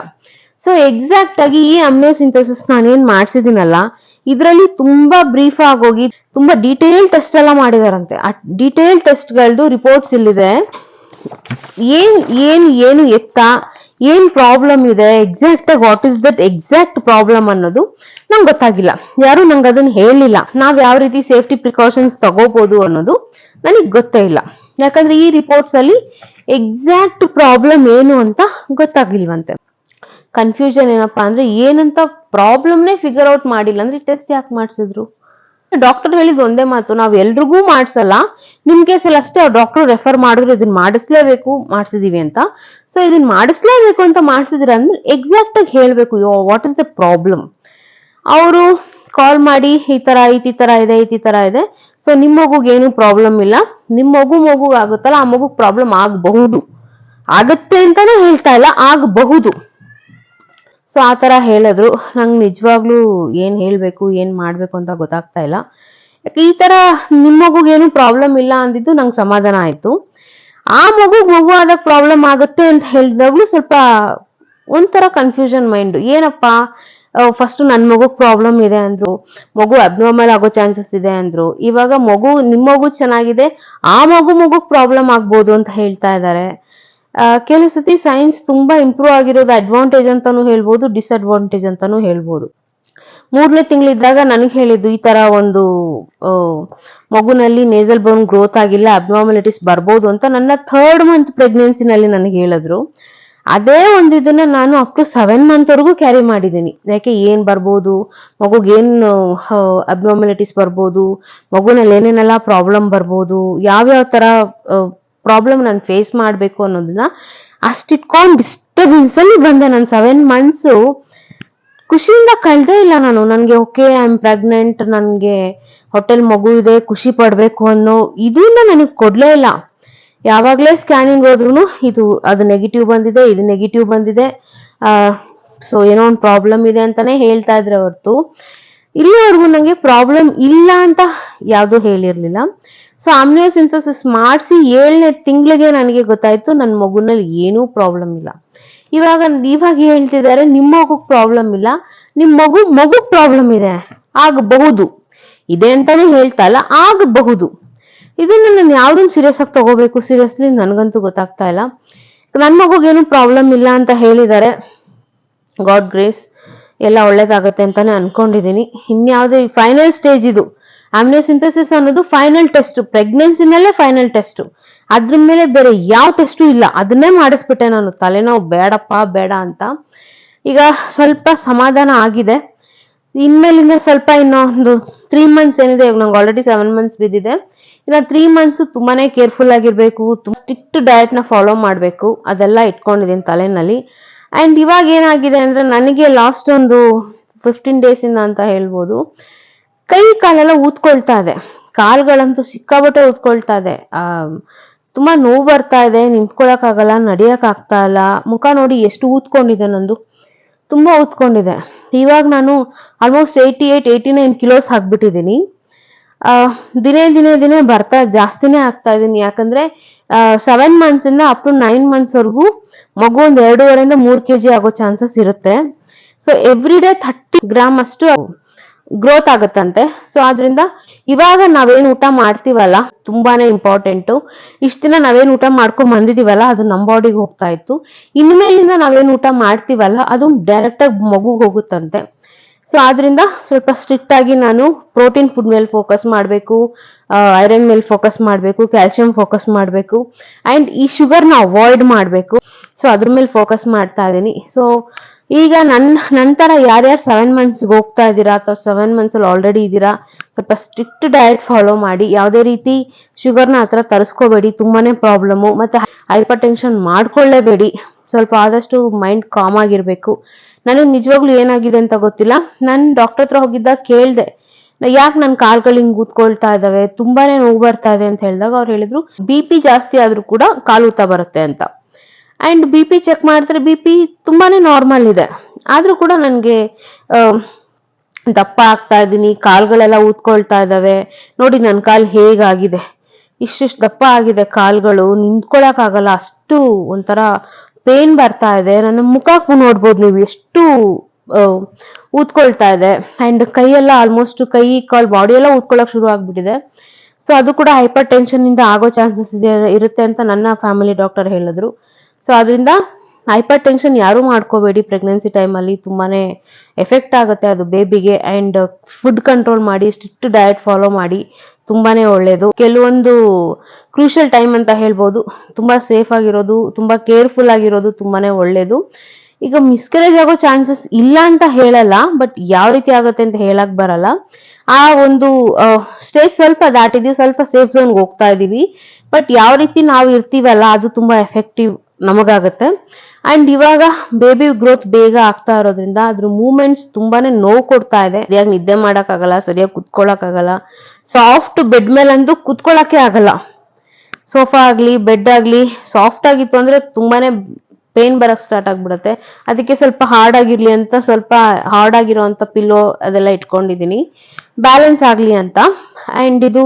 ಸೊ ಎಕ್ಸಾಕ್ಟ್ ಆಗಿ ಈ ನಾನು ನಾನೇನ್ ಮಾಡ್ಸಿದೀನಲ್ಲ ಇದರಲ್ಲಿ ತುಂಬಾ ಬ್ರೀಫ್ ಆಗೋಗಿ ತುಂಬಾ ಡೀಟೇಲ್ ಟೆಸ್ಟ್ ಎಲ್ಲ ಮಾಡಿದಾರಂತೆ. ಆ ಡೀಟೇಲ್ ಟೆಸ್ಟ್ ಗಳದ್ದು ರಿಪೋರ್ಟ್ಸ್ ಇಲ್ಲಿದೆ. ಏನ್ ಏನ್, ಏನು ಎತ್ತ, ಏನ್ ಪ್ರಾಬ್ಲಮ್ ಇದೆ ಎಕ್ಸಾಕ್ಟ್ ಆಗಿ what is that exact problem ಅನ್ನೋದು ನಂಗೆ ಗೊತ್ತಾಗಿಲ್ಲ. ಯಾರು ನಂಗೆ ಅದನ್ನ ಹೇಳಿಲ್ಲ. ನಾವ್ ಯಾವ ರೀತಿ ಸೇಫ್ಟಿ ಪ್ರಿಕಾಷನ್ಸ್ ತಗೋಬಹುದು ಅನ್ನೋದು ನನಗೆ ಗೊತ್ತೇ ಇಲ್ಲ. ಯಾಕಂದ್ರೆ ಈ ರಿಪೋರ್ಟ್ಸ್ ಅಲ್ಲಿ ಎಕ್ಸಾಕ್ಟ್ ಪ್ರಾಬ್ಲಮ್ ಏನು ಅಂತ ಗೊತ್ತಾಗಿಲ್ವಂತೆ. ಕನ್ಫ್ಯೂಷನ್ ಏನಪ್ಪಾ ಅಂದ್ರೆ ಏನಂತ ಪ್ರಾಬ್ಲಮ್ನೇ ಫಿಗರ್ ಔಟ್ ಮಾಡಿಲ್ಲ. ಅಂದ್ರೆ ಟೆಸ್ಟ್ ಯಾಕೆ ಮಾಡಿಸಿದ್ರು? ಡಾಕ್ಟರ್ ಹೇಳಿದ್ ಒಂದೇ ಮಾತು, ನಾವ್ ಎಲ್ರಿಗೂ ಮಾಡ್ಸಲ್ಲ. ನಿಮ್ ಕೇಸಲ್ಲಿ ಅಷ್ಟೇ ಡಾಕ್ಟರ್ ರೆಫರ್ ಮಾಡಿದ್ರು ಇದನ್ನ ಮಾಡಿಸ್ಲೇಬೇಕು, ಮಾಡಿಸಿದೀವಿ ಅಂತ. ಸೊ ಇದನ್ನ ಮಾಡಿಸ್ಲೇಬೇಕು ಅಂತ ಮಾಡಿಸಿದ್ರೆ ಅಂದ್ರೆ ಎಕ್ಸಾಕ್ಟ್ ಆಗಿ ಹೇಳ್ಬೇಕು ವಾಟ್ ಇಸ್ ದ ಪ್ರಾಬ್ಲಮ್ ಅವರು ಕಾಲ್ ಮಾಡಿ, ಈ ತರ ಈ ತರ ಇದೆ, ಐತಿ ತರ ಇದೆ. ಸೊ ನಿಮ್ ಮಗುಗೆ ಏನು ಪ್ರಾಬ್ಲಮ್ ಇಲ್ಲ. ನಿಮ್ ಮಗು ಮಗು ಆಗುತ್ತಲ್ಲ, ಆ ಮಗುಗೆ ಪ್ರಾಬ್ಲಮ್ ಆಗಬಹುದು. ಆಗುತ್ತೆ ಅಂತಾನೆ ಹೇಳ್ತಾ ಇಲ್ಲ, ಆಗಬಹುದು. ಸೊ ಆ ಥರ ಹೇಳಿದ್ರು. ನಂಗೆ ನಿಜವಾಗ್ಲೂ ಏನು ಹೇಳಬೇಕು, ಏನು ಮಾಡಬೇಕು ಅಂತ ಗೊತ್ತಾಗ್ತಾ ಇಲ್ಲ. ಯಾಕೆ, ಈ ಥರ ನಿಮ್ಮ ಮಗುಗೇನು ಪ್ರಾಬ್ಲಮ್ ಇಲ್ಲ ಅಂದಿದ್ದು ನಂಗೆ ಸಮಾಧಾನ ಆಯಿತು. ಆ ಮಗುಗೆ ಮಗು ಆದಾಗ ಪ್ರಾಬ್ಲಮ್ ಆಗುತ್ತೆ ಅಂತ ಹೇಳಿದಾಗ್ಲೂ ಸ್ವಲ್ಪ ಒಂಥರ ಕನ್ಫ್ಯೂಷನ್ ಮೈಂಡ್ ಏನಪ್ಪ ಫಸ್ಟ್ ನನ್ನ ಮಗುಗೆ ಪ್ರಾಬ್ಲಮ್ ಇದೆ ಅಂದ್ರು, ಮಗು ಅಬ್ನಾರ್ಮಲ್ ಆಗೋ ಚಾನ್ಸಸ್ ಇದೆ ಅಂದ್ರು, ಇವಾಗ ಮಗು ನಿಮ್ಮ ಮಗು ಚೆನ್ನಾಗಿದೆ, ಆ ಮಗು ಮಗುಗೆ ಪ್ರಾಬ್ಲಮ್ ಆಗ್ಬೋದು ಅಂತ ಹೇಳ್ತಾ ಇದ್ದಾರೆ ಕೆಲವು ಸತಿ ಸೈನ್ಸ್ ತುಂಬಾ ಇಂಪ್ರೂವ್ ಆಗಿರೋದು ಅಡ್ವಾಂಟೇಜ್ ಅಂತಾನು ಹೇಳ್ಬೋದು ಡಿಸ್ಅಡ್ವಾಂಟೇಜ್ ಅಂತಾನು ಹೇಳ್ಬೋದು. ಮೂರನೇ ತಿಂಗಳಿದ್ದಾಗ ನನಗೆ ಹೇಳಿದ್ದು ಈ ತರ ಒಂದು ಮಗುನಲ್ಲಿ ನೇಸಲ್ ಬೋನ್ ಗ್ರೋತ್ ಆಗಿಲ್ಲ ಅಬ್ನಾರ್ಮಲಿಟೀಸ್ ಬರ್ಬೋದು ಅಂತ ನನ್ನ ಥರ್ಡ್ ಮಂತ್ ಪ್ರೆಗ್ನೆನ್ಸಿನಲ್ಲಿ ನನಗೆ ಹೇಳಿದ್ರು. ಅದೇ ಒಂದು ಇದನ್ನ ನಾನು ಅಪ್ ಟು ಸೆವೆನ್ ಮಂತ್ ವರೆಗೂ ಕ್ಯಾರಿ ಮಾಡಿದ್ದೀನಿ. ಯಾಕೆ ಏನ್ ಬರ್ಬೋದು ಮಗುಗೇನು ಏನ್ ಅಬ್ನಾರ್ಮಲಿಟೀಸ್ ಬರ್ಬೋದು, ಮಗುನಲ್ಲಿ ಏನೇನೆಲ್ಲ ಪ್ರಾಬ್ಲಮ್ ಬರ್ಬೋದು, ಯಾವ್ಯಾವ ತರ ಪ್ರಾಬ್ಲಮ್ ನಾನು ಫೇಸ್ ಮಾಡಬೇಕು ಅನ್ನೋದನ್ನ ಅಷ್ಟಿಟ್ಕೊಂಡು ಡಿಸ್ಟರ್ಬೆನ್ಸ್ ಅಲ್ಲಿ ಬಂದೆ ನಾನು ಸೆವೆನ್ ಮಂತ್ಸು ಖುಷಿಯಿಂದ ಕಳ್ದೇ ಇಲ್ಲ ನಾನು. ನನಗೆ ಓಕೆ ಐ ಆಮ್ ಪ್ರೆಗ್ನೆಂಟ್ ನನಗೆ ಹೋಟೆಲ್ ಮಗು ಇದೆ, ಖುಷಿ ಪಡ್ಬೇಕು ಅನ್ನೋ ಇದನ್ನ ನನಗೆ ಕೊಡಲೇ ಇಲ್ಲ. ಯಾವಾಗಲೇ ಸ್ಕ್ಯಾನಿಂಗ್ ಹೋದ್ರೂ ಇದು, ಅದು ನೆಗೆಟಿವ್ ಬಂದಿದೆ, ಇದು ನೆಗೆಟಿವ್ ಬಂದಿದೆ. ಸೊ ಏನೋ ಒಂದು ಪ್ರಾಬ್ಲಮ್ ಇದೆ ಅಂತಾನೆ ಹೇಳ್ತಾ ಇದ್ರೆ ಹೊರತು. ಇಲ್ಲಿವರೆಗೂ ನನಗೆ ಪ್ರಾಬ್ಲಮ್ ಇಲ್ಲ ಅಂತ ಯಾವುದು ಹೇಳಿರ್ಲಿಲ್ಲ. ಸೊ ಆಮ್ನಿಯೋಸಿಂಥಸಿಸ್ ಮಾಡಿಸಿ ಏಳನೇ ತಿಂಗಳಿಗೆ ನನಗೆ ಗೊತ್ತಾಯ್ತು, ನನ್ನ ಮಗುನಲ್ಲಿ ಏನೂ ಪ್ರಾಬ್ಲಮ್ ಇಲ್ಲ. ಇವಾಗ ಇವಾಗ ಹೇಳ್ತಿದ್ದಾರೆ, ನಿಮ್ಮ ಮಗುಗ್ ಪ್ರಾಬ್ಲಮ್ ಇಲ್ಲ. ನಿಮ್ಮ ಮಗು ಮಗು ಪ್ರಾಬ್ಲಮ್ ಇದೆ. ಆಗಬಹುದು. ಇದೆ ಅಂತಾನೆ ಹೇಳ್ತಾ ಇಲ್ಲ, ಆಗಬಹುದು. ಇದನ್ನ ನಾನು ಯಾವ್ದನ್ನ ಸೀರಿಯಸ್ ಆಗಿ ತಗೋಬೇಕು? ಸೀರಿಯಸ್ಲಿ ನನಗಂತೂ ಗೊತ್ತಾಗ್ತಾ ಇಲ್ಲ. ನನ್ನ ಮಗುಗೇನು ಪ್ರಾಬ್ಲಮ್ ಇಲ್ಲ ಅಂತ ಹೇಳಿದ್ದಾರೆ. ಗಾಡ್ ಗ್ರೇಸ್ ಎಲ್ಲ ಒಳ್ಳೇದಾಗತ್ತೆ ಅಂತಾನೆ ಅನ್ಕೊಂಡಿದ್ದೀನಿ. ಇನ್ಯಾವುದೇ ಫೈನಲ್ ಸ್ಟೇಜ್ ಇದು. ಆಮ್ನಿಯೋಸಿಂಥಸಿಸ್ ಅನ್ನೋದು ಫೈನಲ್ ಟೆಸ್ಟ್ ಪ್ರೆಗ್ನೆನ್ಸಿನಲ್ಲೇ ಫೈನಲ್ ಟೆಸ್ಟ್ ಅದ್ರ ಮೇಲೆ ಬೇರೆ ಯಾವ ಟೆಸ್ಟು ಇಲ್ಲ. ಅದನ್ನೇ ಮಾಡಿಸ್ಬಿಟ್ಟೆ ನಾನು. ತಲೆನೋವು ಬೇಡಪ್ಪ, ಬೇಡ ಅಂತ. ಈಗ ಸ್ವಲ್ಪ ಸಮಾಧಾನ ಆಗಿದೆ. ಇನ್ಮೇಲಿಂದ ಸ್ವಲ್ಪ ಇನ್ನೊಂದು ತ್ರೀ ಮಂತ್ಸ್ ಏನಿದೆ, ಇವಾಗ ನಂಗೆ ಆಲ್ರೆಡಿ ಸೆವೆನ್ ಮಂತ್ಸ್ ಬಿದ್ದಿದೆ. ಇನ್ನು ತ್ರೀ ಮಂತ್ಸ್ ತುಂಬಾನೇ ಕೇರ್ಫುಲ್ ಆಗಿರ್ಬೇಕು. ಸ್ಟ್ರಿಕ್ಟ್ ಡಯಟ್ನ ಫಾಲೋ ಮಾಡಬೇಕು. ಅದೆಲ್ಲ ಇಟ್ಕೊಂಡಿದ್ದೀನಿ ತಲೆನಲ್ಲಿ. ಅಂಡ್ ಇವಾಗ ಏನಾಗಿದೆ ಅಂದ್ರೆ ನನಗೆ ಲಾಸ್ಟ್ ಒಂದು ಫಿಫ್ಟೀನ್ ಡೇಸ್ ಇಂದ ಅಂತ ಹೇಳ್ಬೋದು. ಕೈ ಕಾಲೆಲ್ಲ ಊದ್ಕೊಳ್ತಾ ಇದೆ. ಕಾಲ್ಗಳಂತೂ ಸಿಕ್ಕಾಬಟ್ಟೆ ಊದ್ಕೊಳ್ತಾ ಇದೆ. ಆ, ತುಂಬಾ ನೋವು ಬರ್ತಾ ಇದೆ, ನಿಂತ್ಕೊಳಕ್ ಆಗಲ್ಲ, ನಡಿಯಕ್ ಆಗ್ತಾ ಇಲ್ಲ. ಮುಖ ನೋಡಿ ಎಷ್ಟು ಊದ್ಕೊಂಡಿದೆ ನಂದು. ತುಂಬಾ ಊದ್ಕೊಂಡಿದೆ. ಇವಾಗ ನಾನು almost eighty eight eighty nine kilos ಹಾಕ್ಬಿಟ್ಟಿದ್ದೀನಿ ದಿನೇ ದಿನೇ ದಿನೇ ಬರ್ತಾ, ಜಾಸ್ತಿನೇ ಆಗ್ತಾ ಇದೀನಿ. ಯಾಕಂದ್ರೆ ಸೆವೆನ್ ಮಂತ್ಸ್ ಇಂದ ಅಪ್ ಟು ನೈನ್ ಮಂತ್ಸ್ ವರೆಗೂ ಮಗು ಒಂದ್ ಎರಡೂವರೆಯಿಂದ ಮೂರ್ ಕೆಜಿ ಆಗೋ ಚಾನ್ಸಸ್ ಇರುತ್ತೆ. So every day thirty gram ಅಷ್ಟು ಗ್ರೋತ್ ಆಗುತ್ತಂತೆ. ಸೊ ಆದ್ರಿಂದ ಇವಾಗ ನಾವೇನ್ ಊಟ ಮಾಡ್ತೀವಲ್ಲ, ತುಂಬಾನೇ ಇಂಪಾರ್ಟೆಂಟು ಇಷ್ಟ ದಿನ ನಾವೇನ್ ಊಟ ಮಾಡ್ಕೊಂಡ್ ಬಂದಿದೀವಲ್ಲ, ಅದು ನಮ್ಮ ಬಾಡಿಗೆ ಹೋಗ್ತಾ ಇತ್ತು. ಇನ್ಮೇಲಿಂದ ನಾವೇನ್ ಊಟ ಮಾಡ್ತೀವಲ್ಲ, ಅದು ಡೈರೆಕ್ಟ್ ಆಗಿ ಮಗು ಹೋಗುತ್ತಂತೆ. ಸೊ ಆದ್ರಿಂದ ಸ್ವಲ್ಪ ಸ್ಟ್ರಿಕ್ಟ್ ಆಗಿ ನಾನು ಪ್ರೋಟೀನ್ ಫುಡ್ ಮೇಲೆ ಫೋಕಸ್ ಮಾಡಬೇಕು ಐರನ್ ಮೇಲೆ ಫೋಕಸ್ ಮಾಡಬೇಕು ಕ್ಯಾಲ್ಸಿಯಂ ಫೋಕಸ್ ಮಾಡಬೇಕು ಅಂಡ್ ಈ ಶುಗರ್ನ ಅವಾಯ್ಡ್ ಮಾಡಬೇಕು. ಸೊ ಅದ್ರ ಮೇಲೆ ಫೋಕಸ್ ಮಾಡ್ತಾ ಇದ್ದೀನಿ ಸೊ ಈಗ ನನ್ನ ನಂತರ ಯಾರ್ಯಾರು ಸೆವೆನ್ ಮಂತ್ಸ್ಗೆ ಹೋಗ್ತಾ ಇದ್ದೀರಾ ಅಥವಾ ಸೆವೆನ್ ಮಂತ್ಸ್ ಅಲ್ಲಿ ಆಲ್ರೆಡಿ ಇದ್ದೀರಾ, ಸ್ವಲ್ಪ ಸ್ಟ್ರಿಕ್ಟ್ ಡಯಟ್ ಫಾಲೋ ಮಾಡಿ, ಯಾವುದೇ ರೀತಿ ಶುಗರ್ನ ಹತ್ರ ತರಿಸ್ಕೋಬೇಡಿ, ತುಂಬಾನೇ ಪ್ರಾಬ್ಲಮ್ಮು ಮತ್ತೆ ಹೈಪರ್ ಟೆನ್ಷನ್ ಮಾಡ್ಕೊಳ್ಳೇಬೇಡಿ. ಸ್ವಲ್ಪ ಆದಷ್ಟು ಮೈಂಡ್ ಕಾಮ್ ಆಗಿರ್ಬೇಕು. ನನಗೆ ನಿಜವಾಗ್ಲೂ ಏನಾಗಿದೆ ಅಂತ ಗೊತ್ತಿಲ್ಲ. ನಾನು ಡಾಕ್ಟರ್ ಹತ್ರ ಹೋಗಿದ್ದಾಗ ಕೇಳಿದೆ, ಯಾಕೆ ನನ್ನ ಕಾಲುಗಳು ಹಿಂಗೆ ಊದ್ಕೊಳ್ತಾ ಇದಾವೆ ತುಂಬಾನೇ ನೋವು ಬರ್ತಾ ಇದೆ ಅಂತ ಹೇಳಿದಾಗ ಅವ್ರು ಹೇಳಿದ್ರು ಬಿ ಪಿ ಜಾಸ್ತಿ ಆದ್ರೂ ಕೂಡ ಕಾಲು ಊತ ಬರುತ್ತೆ ಅಂತ. ಅಂಡ್ ಬಿ ಪಿ ಚೆಕ್ ಮಾಡಿದ್ರೆ ಬಿ ಪಿ ತುಂಬಾ ನಾರ್ಮಲ್ ಇದೆ. ಆದರೂ ಕೂಡ ನನಗೆ ದಪ್ಪ ಆಗ್ತಾ ಇದ್ದೀನಿ, ಕಾಲುಗಳೆಲ್ಲ ಊದ್ಕೊಳ್ತಾ ಇದ್ದಾವೆ ನೋಡಿ ನನ್ನ ಕಾಲು ಹೇಗಾಗಿದೆ. ಇಷ್ಟಿಷ್ಟು ದಪ್ಪ ಆಗಿದೆ ಕಾಲುಗಳು ನಿಂತ್ಕೊಳ್ಳೋಕ್ಕಾಗಲ್ಲ ಅಷ್ಟು ಒಂಥರ ಪೇನ್ ಬರ್ತಾ ಇದೆ. ನನ್ನ ಮುಖಕ್ಕೂ ನೋಡ್ಬೋದು ನೀವು. ಎಷ್ಟು ಊದ್ಕೊಳ್ತಾ ಇದೆ. ಆ್ಯಂಡ್ ಕೈಯೆಲ್ಲ ಆಲ್ಮೋಸ್ಟ್ ಕೈ, ಕಾಲ್ ಬಾಡಿ ಎಲ್ಲ ಊದ್ಕೊಳಕ್ ಶುರು ಆಗಿಬಿಟ್ಟಿದೆ. ಸೊ ಅದು ಕೂಡ ಹೈಪರ್ ಟೆನ್ಷನ್ನಿಂದ ಆಗೋ ಚಾನ್ಸಸ್ ಇದೆ, ಇರುತ್ತೆ ಅಂತ ನನ್ನ ಫ್ಯಾಮಿಲಿ ಡಾಕ್ಟರ್ ಹೇಳಿದ್ರು. ಸೊ ಅದರಿಂದ ಹೈಪರ್ ಟೆನ್ಷನ್ ಯಾರು ಮಾಡ್ಕೋಬೇಡಿ ಪ್ರೆಗ್ನೆನ್ಸಿ ಟೈಮಲ್ಲಿ ತುಂಬಾನೇ ಎಫೆಕ್ಟ್ ಆಗುತ್ತೆ ಅದು ಬೇಬಿಗೆ ಅಂಡ್ ಫುಡ್ ಕಂಟ್ರೋಲ್ ಮಾಡಿ ಸ್ಟ್ರಿಕ್ಟ್ ಡಯಟ್ ಫಾಲೋ ಮಾಡಿ ತುಂಬಾನೇ ಒಳ್ಳೇದು. ಕೆಲವೊಂದು ಕ್ರೂಷಿಯಲ್ ಟೈಮ್ ಅಂತ ಹೇಳ್ಬೋದು. ತುಂಬಾ ಸೇಫ್ ಆಗಿರೋದು, ತುಂಬಾ ಕೇರ್ಫುಲ್ ಆಗಿರೋದು ತುಂಬಾನೇ ಒಳ್ಳೇದು. ಈಗ ಮಿಸ್ಕರೇಜ್ ಆಗೋ ಚಾನ್ಸಸ್ ಇಲ್ಲ ಅಂತ ಹೇಳಲ್ಲ ಬಟ್ ಯಾವ ರೀತಿ ಆಗುತ್ತೆ ಅಂತ ಹೇಳಕ್ ಬರಲ್ಲ. ಆ ಒಂದು ಸ್ಟೇಜ್ ಸ್ವಲ್ಪ ದಾಟಿದೀವಿ, ಸ್ವಲ್ಪ ಸೇಫ್ ಝೋನ್ಗೆ ಹೋಗ್ತಾ ಇದೀವಿ. ಬಟ್ ಯಾವ ರೀತಿ ನಾವು ಇರ್ತೀವಲ್ಲ, ಅದು ತುಂಬಾ ಎಫೆಕ್ಟಿವ್ ನಮಗಾಗತ್ತೆ. ಅಂಡ್ ಇವಾಗ ಬೇಬಿ ಗ್ರೋತ್ ಬೇಗ ಆಗ್ತಾ ಇರೋದ್ರಿಂದ ಅದ್ರ ಮೂವ್ಮೆಂಟ್ಸ್ ತುಂಬಾನೇ ನೋವು ಕೊಡ್ತಾ ಇದೆ. ಸರಿಯಾಗಿ ನಿದ್ದೆ ಮಾಡಕ್ಕಾಗಲ್ಲ, ಸರಿಯಾಗಿ ಕುತ್ಕೊಳಕ್ಕಾಗಲ್ಲ. ಸಾಫ್ಟ್ ಬೆಡ್ ಮೇಲಂತೂ ಕುತ್ಕೊಳಕ್ಕೆ ಆಗಲ್ಲ. ಸೋಫಾ ಆಗ್ಲಿ ಬೆಡ್ ಆಗ್ಲಿ ಸಾಫ್ಟ್ ಆಗಿತ್ತು ಅಂದ್ರೆ ತುಂಬಾನೇ ಪೇನ್ ಬರಕ್ ಸ್ಟಾರ್ಟ್ ಆಗ್ಬಿಡತ್ತೆ. ಅದಕ್ಕೆ ಸ್ವಲ್ಪ ಹಾರ್ಡ್ ಆಗಿರ್ಲಿ ಅಂತ, ಸ್ವಲ್ಪ ಹಾರ್ಡ್ ಆಗಿರೋಂಥ ಪಿಲ್ಲೋ ಅದೆಲ್ಲ ಇಟ್ಕೊಂಡಿದೀನಿ ಬ್ಯಾಲೆನ್ಸ್ ಆಗ್ಲಿ ಅಂತ. ಅಂಡ್ ಇದು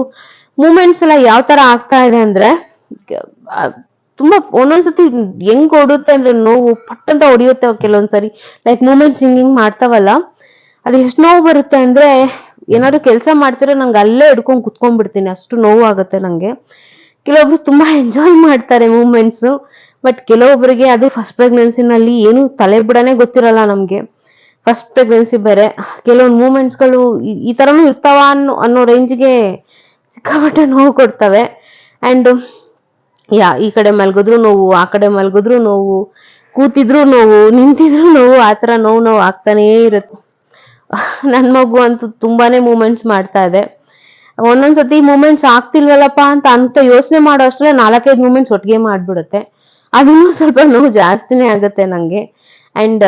ಮೂಮೆಂಟ್ಸ್ ಎಲ್ಲ ಯಾವ ತರ ಆಗ್ತಾ ಇದೆ ಅಂದ್ರೆ ತುಂಬಾ ಒಂದೊಂದ್ಸತಿ ಹೆಂಗ್ ಹೊಡುತ್ತೆ ಅಂದ್ರೆ ನೋವು ಪಟ್ ಅಂತ ಹೊಡಿಯುತ್ತೆ ಕೆಲವೊಂದ್ಸರಿ. ಲೈಕ್ ಮೂಮೆಂಟ್ ಹಿಂಗ್ ಮಾಡ್ತಾವಲ್ಲ, ಅದು ಎಷ್ಟು ನೋವು ಬರುತ್ತೆ ಅಂದ್ರೆ ಏನಾದ್ರು ಕೆಲಸ ಮಾಡ್ತಿರೋ ನಂಗೆ ಅಲ್ಲೇ ಹಿಡ್ಕೊಂಡ್ ಕುತ್ಕೊಂಡ್ಬಿಡ್ತೀನಿ, ಅಷ್ಟು ನೋವು ಆಗುತ್ತೆ ನಂಗೆ. ಕೆಲವೊಬ್ರು ತುಂಬಾ ಎಂಜಾಯ್ ಮಾಡ್ತಾರೆ ಮೂಮೆಂಟ್ಸ್ ಬಟ್ ಕೆಲವೊಬ್ಬರಿಗೆ ಅದು ಫಸ್ಟ್ ಪ್ರೆಗ್ನೆನ್ಸಿನಲ್ಲಿ ಏನು ತಲೆ ಬಿಡನೆ ಗೊತ್ತಿರಲ್ಲ ನಮ್ಗೆ. ಫಸ್ಟ್ ಪ್ರೆಗ್ನೆನ್ಸಿ ಬೇರೆ, ಕೆಲವೊಂದು ಮೂಮೆಂಟ್ಸ್ಗಳು ಈ ತರನು ಇರ್ತಾವ ಅನ್ನೋ ಅನ್ನೋ ರೇಂಜ್ಗೆ ಸಿಕ್ಕಾಪಟ್ಟೆ ನೋವು ಕೊಡ್ತವೆ. ಅಂಡ್ ಯಾ, ಈ ಕಡೆ ಮಲಗಿದ್ರು ನೋವು, ಆ ಕಡೆ ಮಲಗಿದ್ರು ನೋವು, ಕೂತಿದ್ರು ನೋವು, ನಿಂತಿದ್ರು ನೋವು, ಆ ತರ ನೋವು ನೋವು ಆಗ್ತಾನೇ ಇರುತ್ತೆ. ನನ್ ಮಗು ಅಂತೂ ತುಂಬಾನೇ ಮೂಮೆಂಟ್ಸ್ ಮಾಡ್ತಾ ಇದೆ. ಒಂದೊಂದ್ಸತಿ ಮೂಮೆಂಟ್ಸ್ ಆಗ್ತಿಲ್ವಲ್ಲಪ್ಪ ಅಂತ ಅಂತ ಯೋಚನೆ ಮಾಡೋ ಅಷ್ಟರಲ್ಲಿ ನಾಲ್ಕೈದು ಮೂಮೆಂಟ್ಸ್ ಒಟ್ಟಿಗೆ ಮಾಡ್ಬಿಡುತ್ತೆ. ಅದನ್ನು ಸ್ವಲ್ಪ ನೋವು ಜಾಸ್ತಿನೇ ಆಗುತ್ತೆ ನಂಗೆ. ಅಂಡ್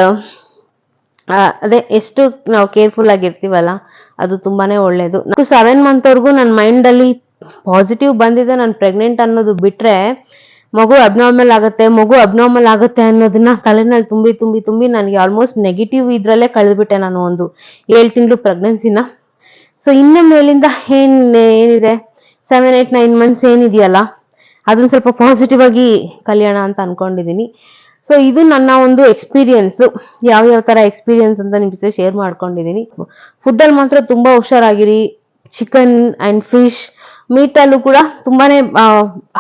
ಅದೇ ಎಷ್ಟು ನಾವು ಕೇರ್ಫುಲ್ ಆಗಿರ್ತೀವಲ್ಲ, ಅದು ತುಂಬಾನೇ ಒಳ್ಳೇದು. ಸೆವೆನ್ ಮಂತ್ ನನ್ನ ಮೈಂಡ್ ಅಲ್ಲಿ ಪಾಸಿಟಿವ್ ಬಂದಿದೆ, ನಾನು ಪ್ರೆಗ್ನೆಂಟ್ ಅನ್ನೋದು ಬಿಟ್ರೆ ಮಗು ಅಬ್ನಾರ್ಮಲ್ ಆಗುತ್ತೆ, ಮಗು ಅಬ್ನಾರ್ಮಲ್ ಆಗುತ್ತೆ ಅನ್ನೋದನ್ನ ತಲೆನಲ್ಲಿ ತುಂಬಿ ತುಂಬಿ ತುಂಬಿ ನನಗೆ ಆಲ್ಮೋಸ್ಟ್ ನೆಗೆಟಿವ್ ಇದ್ರಲ್ಲೇ ಕಳೆದ್ಬಿಟ್ಟೆ ನಾನು ಒಂದು ಏಳು ತಿಂಗಳು ಪ್ರೆಗ್ನೆನ್ಸಿನ ಸೊ ಇನ್ನು ಮೇಲಿಂದ ಏನ್, ಏನಿದೆ? ಸೆವೆನ್ ಏಟ್ ನೈನ್ ಮಂತ್ಸ್ ಏನಿದೆಯಲ್ಲ, ಅದನ್ನ ಸ್ವಲ್ಪ ಪಾಸಿಟಿವ್ ಆಗಿ ಕಲಿಯೋಣ ಅಂತ ಅನ್ಕೊಂಡಿದೀನಿ. ಸೊ ಇದು ನನ್ನ ಒಂದು ಎಕ್ಸ್ಪೀರಿಯನ್ಸ್ ಯಾವ ಯಾವ ತರ ಎಕ್ಸ್ಪೀರಿಯನ್ಸ್ ಅಂತ ನಿಮ್ ಜೊತೆ ಶೇರ್ ಮಾಡ್ಕೊಂಡಿದೀನಿ. ಫುಡ್ ಅಲ್ಲಿ ಮಾತ್ರ ತುಂಬಾ ಹುಷಾರಾಗಿರಿ. ಚಿಕನ್ ಅಂಡ್ ಫಿಶ್ ಮೀಟ್ ಕೂಡ ತುಂಬಾನೇ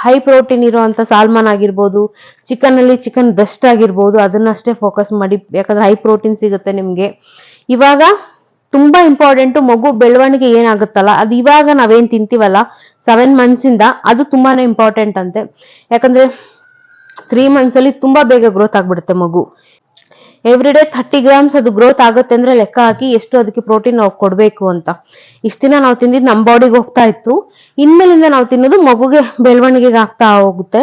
ಹೈ ಪ್ರೋಟೀನ್ ಇರುವಂತ ಸಾಲ್ಮನ್ ಆಗಿರ್ಬೋದು ಚಿಕನ್ ಅಲ್ಲಿ ಚಿಕನ್ ಬೆಸ್ಟ್ ಆಗಿರ್ಬೋದು ಅದನ್ನಷ್ಟೇ ಫೋಕಸ್ ಮಾಡಿ, ಯಾಕಂದ್ರೆ ಹೈ ಪ್ರೋಟೀನ್ ಸಿಗುತ್ತೆ ನಿಮ್ಗೆ. ಇವಾಗ ತುಂಬಾ ಇಂಪಾರ್ಟೆಂಟ್ ಮಗು ಬೆಳವಣಿಗೆ ಏನಾಗುತ್ತಲ್ಲ, ಅದು ಇವಾಗ ನಾವೇನ್ ತಿಂತೀವಲ್ಲ ಸೆವೆನ್ ಮಂತ್ಸ್ ಇಂದ ಅದು ತುಂಬಾನೇ ಇಂಪಾರ್ಟೆಂಟ್ ಅಂತೆ. ಯಾಕಂದ್ರೆ ತ್ರೀ ಮಂತ್ಸ್ ಅಲ್ಲಿ ತುಂಬಾ ಬೇಗ ಗ್ರೋತ್ ಆಗ್ಬಿಡುತ್ತೆ ಮಗು. ಎವ್ರಿ ಡೇ ಥರ್ಟಿ ಗ್ರಾಮ್ಸ್ ಅದು ಗ್ರೋತ್ ಆಗುತ್ತೆ ಅಂದ್ರೆ ಲೆಕ್ಕ ಹಾಕಿ ಎಷ್ಟು ಅದಕ್ಕೆ ಪ್ರೋಟೀನ್ ನಾವು ಕೊಡ್ಬೇಕು ಅಂತ. ಇಷ್ಟ ದಿನ ನಾವು ತಿಂದಿದ್ದು ನಮ್ಮ ಬಾಡಿಗೆ ಹೋಗ್ತಾ ಇತ್ತು. ಇನ್ಮೇಲಿಂದ ನಾವು ತಿನ್ನೋದು ಮಗುಗೆ ಬೆಳವಣಿಗೆಗೆ ಆಗ್ತಾ ಹೋಗುತ್ತೆ.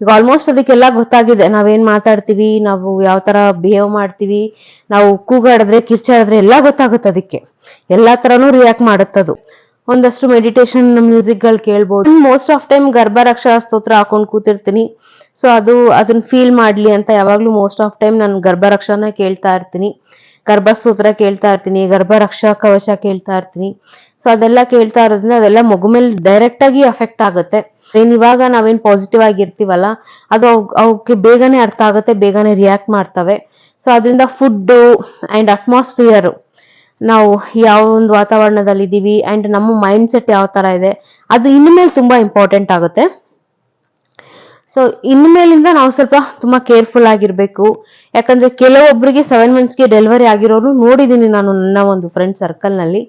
ಈಗ ಆಲ್ಮೋಸ್ಟ್ ಅದಕ್ಕೆಲ್ಲ ಗೊತ್ತಾಗಿದೆ. ನಾವೇನ್ ಮಾತಾಡ್ತೀವಿ, ನಾವು ಯಾವ ತರ ಬಿಹೇವ್ ಮಾಡ್ತೀವಿ, ನಾವು ಕೂಗಾಡಿದ್ರೆ, ಕಿರ್ಚಾಡಿದ್ರೆ ಎಲ್ಲ ಗೊತ್ತಾಗುತ್ತೆ ಅದಕ್ಕೆ. ಎಲ್ಲಾ ತರನು ರಿಯಾಕ್ಟ್ ಮಾಡುತ್ತದು ಒಂದಷ್ಟು ಮೆಡಿಟೇಷನ್ ಮ್ಯೂಸಿಕ್ಗಳು ಕೇಳ್ಬೋದು. ಮೋಸ್ಟ್ ಆಫ್ ಟೈಮ್ ಗರ್ಭರಕ್ಷಾ ಸ್ತೋತ್ರ ಹಾಕೊಂಡು ಕೂತಿರ್ತೀನಿ. ಸೊ ಅದು ಅದನ್ನ ಫೀಲ್ ಮಾಡ್ಲಿ ಅಂತ ಯಾವಾಗ್ಲೂ ಮೋಸ್ಟ್ ಆಫ್ ಟೈಮ್ ನಾನು ಗರ್ಭರಕ್ಷಾನ ಕೇಳ್ತಾ ಇರ್ತೀನಿ. ಗರ್ಭಸ್ತೋತ್ರ ಕೇಳ್ತಾ ಇರ್ತೀನಿ, ಗರ್ಭರಕ್ಷಾ ಕವಚ ಕೇಳ್ತಾ ಇರ್ತೀನಿ. ಸೊ ಅದೆಲ್ಲ ಕೇಳ್ತಾ ಇರೋದ್ರಿಂದ ಅದೆಲ್ಲ ಮಗು ಮೇಲೆ ಡೈರೆಕ್ಟ್ ಆಗಿ ಅಫೆಕ್ಟ್ ಆಗುತ್ತೆ. ಏನ್ ಇವಾಗ ನಾವೇನ್ ಪಾಸಿಟಿವ್ ಆಗಿರ್ತೀವಲ್ಲ, ಅದು ಅವ್- ಅವಕ್ಕೆ ಬೇಗನೆ ಅರ್ಥ ಆಗುತ್ತೆ, ಬೇಗನೆ ರಿಯಾಕ್ಟ್ ಮಾಡ್ತವೆ. ಸೊ ಅದರಿಂದ ಫುಡ್ ಅಂಡ್ ಅಟ್ಮಾಸ್ಫಿಯರ್ ನಾವು ಯಾವ ಒಂದು ವಾತಾವರಣದಲ್ಲಿ ಇದೀವಿ ಅಂಡ್ ನಮ್ಮ ಮೈಂಡ್ ಸೆಟ್ ಯಾವ ತರ ಇದೆ, ಅದು ಇನ್ಮೇಲೆ ತುಂಬಾ ಇಂಪಾರ್ಟೆಂಟ್ ಆಗುತ್ತೆ. ಸೊ ಇನ್ಮೇಲಿಂದ ನಾವು ಸ್ವಲ್ಪ ತುಂಬಾ ಕೇರ್ಫುಲ್ ಆಗಿರ್ಬೇಕು. ಯಾಕಂದ್ರೆ ಕೆಲವೊಬ್ಬರಿಗೆ ಸೆವೆನ್ ಮಂತ್ಸ್ಗೆ ಡೆಲಿವರಿ ಆಗಿರೋರು ನೋಡಿದೀನಿ ನಾನು ನನ್ನ ಒಂದು ಫ್ರೆಂಡ್ ಸರ್ಕಲ್ನಲ್ಲಿ.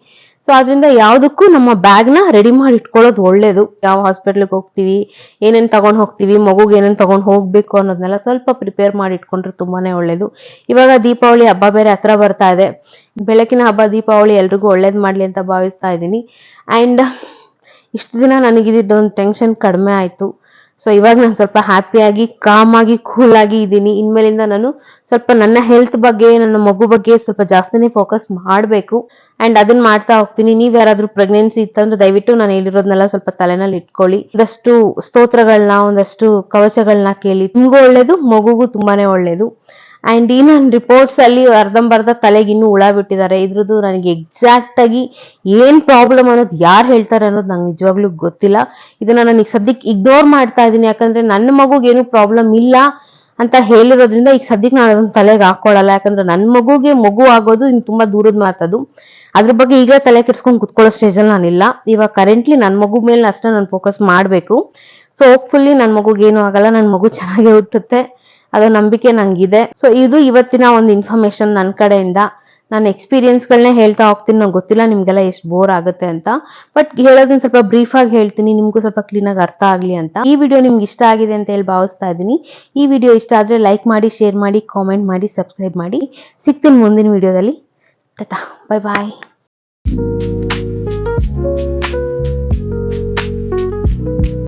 ಸೊ ಅದರಿಂದ ಯಾವುದಕ್ಕೂ ನಮ್ಮ ಬ್ಯಾಗ್ನ ರೆಡಿ ಮಾಡಿ ಇಟ್ಕೊಳ್ಳೋದು ಒಳ್ಳೇದು. ಯಾವ ಹಾಸ್ಪಿಟ್ಲಿಗೆ ಹೋಗ್ತೀವಿ, ಏನೇನು ತಗೊಂಡು ಹೋಗ್ತೀವಿ, ಮಗುಗೆ ಏನೇನು ತಗೊಂಡು ಹೋಗ್ಬೇಕು ಅನ್ನೋದನ್ನೆಲ್ಲ ಸ್ವಲ್ಪ ಪ್ರಿಪೇರ್ ಮಾಡಿ ಇಟ್ಕೊಂಡ್ರೆ ತುಂಬಾನೇ ಒಳ್ಳೇದು. ಇವಾಗ ದೀಪಾವಳಿ ಹಬ್ಬ ಬೇರೆ ಹತ್ರ ಬರ್ತಾ ಇದೆ. ಬೆಳಕಿನ ಹಬ್ಬ, ದೀಪಾವಳಿ ಎಲ್ರಿಗೂ ಒಳ್ಳೇದು ಮಾಡಲಿ ಅಂತ ಭಾವಿಸ್ತಾ ಇದ್ದೀನಿ. ಆ್ಯಂಡ್ ಇಷ್ಟು ದಿನ ನನಗಿದ್ದೊಂದು ಟೆನ್ಷನ್ ಕಡಿಮೆ ಆಯ್ತು. ಸೊ ಇವಾಗ ನಾನು ಸ್ವಲ್ಪ ಹ್ಯಾಪಿಯಾಗಿ ಕಾಮಾಗಿ ಕೂಲ್ ಆಗಿ ಇದ್ದೀನಿ. ಇನ್ಮೇಲಿಂದ ನಾನು ಸ್ವಲ್ಪ ನನ್ನ ಹೆಲ್ತ್ ಬಗ್ಗೆ, ನನ್ನ ಮಗು ಬಗ್ಗೆ ಸ್ವಲ್ಪ ಜಾಸ್ತಿನೇ ಫೋಕಸ್ ಮಾಡಬೇಕು. ಅಂಡ್ ಅದನ್ನ ಮಾಡ್ತಾ ಹೋಗ್ತೀನಿ. ನೀವು ಯಾರಾದ್ರೂ ಪ್ರೆಗ್ನೆನ್ಸಿ ಇತ್ತಂದ್ರೆ ದಯವಿಟ್ಟು ನಾನು ಹೇಳಿರೋದನ್ನೆಲ್ಲ ಸ್ವಲ್ಪ ತಲೆನಲ್ಲಿ ಇಟ್ಕೊಳ್ಳಿ. ಒಂದಷ್ಟು ಸ್ತೋತ್ರಗಳನ್ನ ಒಂದಷ್ಟು ಕವಚಗಳನ್ನ ಕೇಳಿ. ನಿಮ್ಗೂ ಒಳ್ಳೇದು, ಮಗುಗೂ ತುಂಬಾನೇ ಒಳ್ಳೇದು. ಅಂಡ್ ಈ ನನ್ನ ರಿಪೋರ್ಟ್ಸಲ್ಲಿ ಅರ್ಧಂಬರ್ಧ ತಲೆಗೆ ಇನ್ನೂ ಹುಳ ಬಿಟ್ಟಿದ್ದಾರೆ. ಇದ್ರದ್ದು ನನಗೆ ಎಕ್ಸಾಕ್ಟ್ ಆಗಿ ಏನ್ ಪ್ರಾಬ್ಲಮ್ ಅನ್ನೋದು ಯಾರು ಹೇಳ್ತಾರೆ ಅನ್ನೋದು ನಂಗೆ ನಿಜವಾಗ್ಲೂ ಗೊತ್ತಿಲ್ಲ. ಇದನ್ನ ನನಗೆ ಸದ್ಯಕ್ಕೆ ಇಗ್ನೋರ್ ಮಾಡ್ತಾ ಇದ್ದೀನಿ. ಯಾಕಂದ್ರೆ ನನ್ನ ಮಗುಗೆ ಏನು ಪ್ರಾಬ್ಲಮ್ ಇಲ್ಲ ಅಂತ ಹೇಳಿರೋದ್ರಿಂದ ಈಗ ಸದ್ಯಕ್ಕೆ ನಾನು ಅದನ್ನು ತಲೆಗೆ ಹಾಕೊಳ್ಳಲ್ಲ ಯಾಕಂದ್ರೆ ನನ್ನ ಮಗುಗೆ ಮಗು ಆಗೋದು ಇನ್ನು ತುಂಬಾ ದೂರದ ಮಾತದು. ಅದ್ರ ಬಗ್ಗೆ ಈಗಲೇ ತಲೆ ಕೆಡ್ಸ್ಕೊಂಡು ಕುತ್ಕೊಳ್ಳೋ ಸ್ಟೇಜಲ್ಲಿ ನಾನಿಲ್ಲ. ಇವಾಗ ಕರೆಂಟ್ಲಿ ನನ್ನ ಮಗು ಮೇಲೆ ಅಷ್ಟೇ ನಾನು ಫೋಕಸ್ ಮಾಡಬೇಕು. ಸೊ ಹೋಪ್ಫುಲ್ಲಿ ನನ್ನ ಮಗುಗೆ ಏನು ಆಗಲ್ಲ. ನನ್ನ ಮಗು ಚೆನ್ನಾಗಿ ಹುಟ್ಟುತ್ತೆ. ಅದರ ನಂಬಿಕೆ ನಂಗಿದೆ. ಸೊ ಇದು ಇವತ್ತಿನ ಒಂದು ಇನ್ಫಾರ್ಮೇಶನ್ ನನ್ನ ಕಡೆಯಿಂದ. ನಾನು ಎಕ್ಸ್ಪೀರಿಯನ್ಸ್ಗಳನ್ನೇ ಹೇಳ್ತಾ ಹೋಗ್ತೀನಿ. ನಂಗೆ ಗೊತ್ತಿಲ್ಲ ನಿಮಗೆಲ್ಲ ಎಷ್ಟು ಬೋರ್ ಆಗುತ್ತೆ ಅಂತ. ಬಟ್ ಹೇಳೋದನ್ನ ಸ್ವಲ್ಪ ಬ್ರೀಫ್ ಆಗಿ ಹೇಳ್ತೀನಿ. ನಿಮಗೂ ಸ್ವಲ್ಪ ಕ್ಲೀನ್ ಆಗಿ ಅರ್ಥ ಆಗಲಿ ಅಂತ. ಈ ವಿಡಿಯೋ ನಿಮ್ಗೆ ಇಷ್ಟ ಆಗಿದೆ ಅಂತ ಹೇಳಿ ಭಾವಿಸ್ತಾ ಇದ್ದೀನಿ. ಈ ವಿಡಿಯೋ ಇಷ್ಟ ಆದರೆ ಲೈಕ್ ಮಾಡಿ ಶೇರ್ ಮಾಡಿ ಕಾಮೆಂಟ್ ಮಾಡಿ ಸಬ್ಸ್ಕ್ರೈಬ್ ಮಾಡಿ. ಸಿಗ್ತೀನಿ ಮುಂದಿನ ವಿಡಿಯೋದಲ್ಲಿ ಟಾಟಾ ಬೈ ಬಾಯ್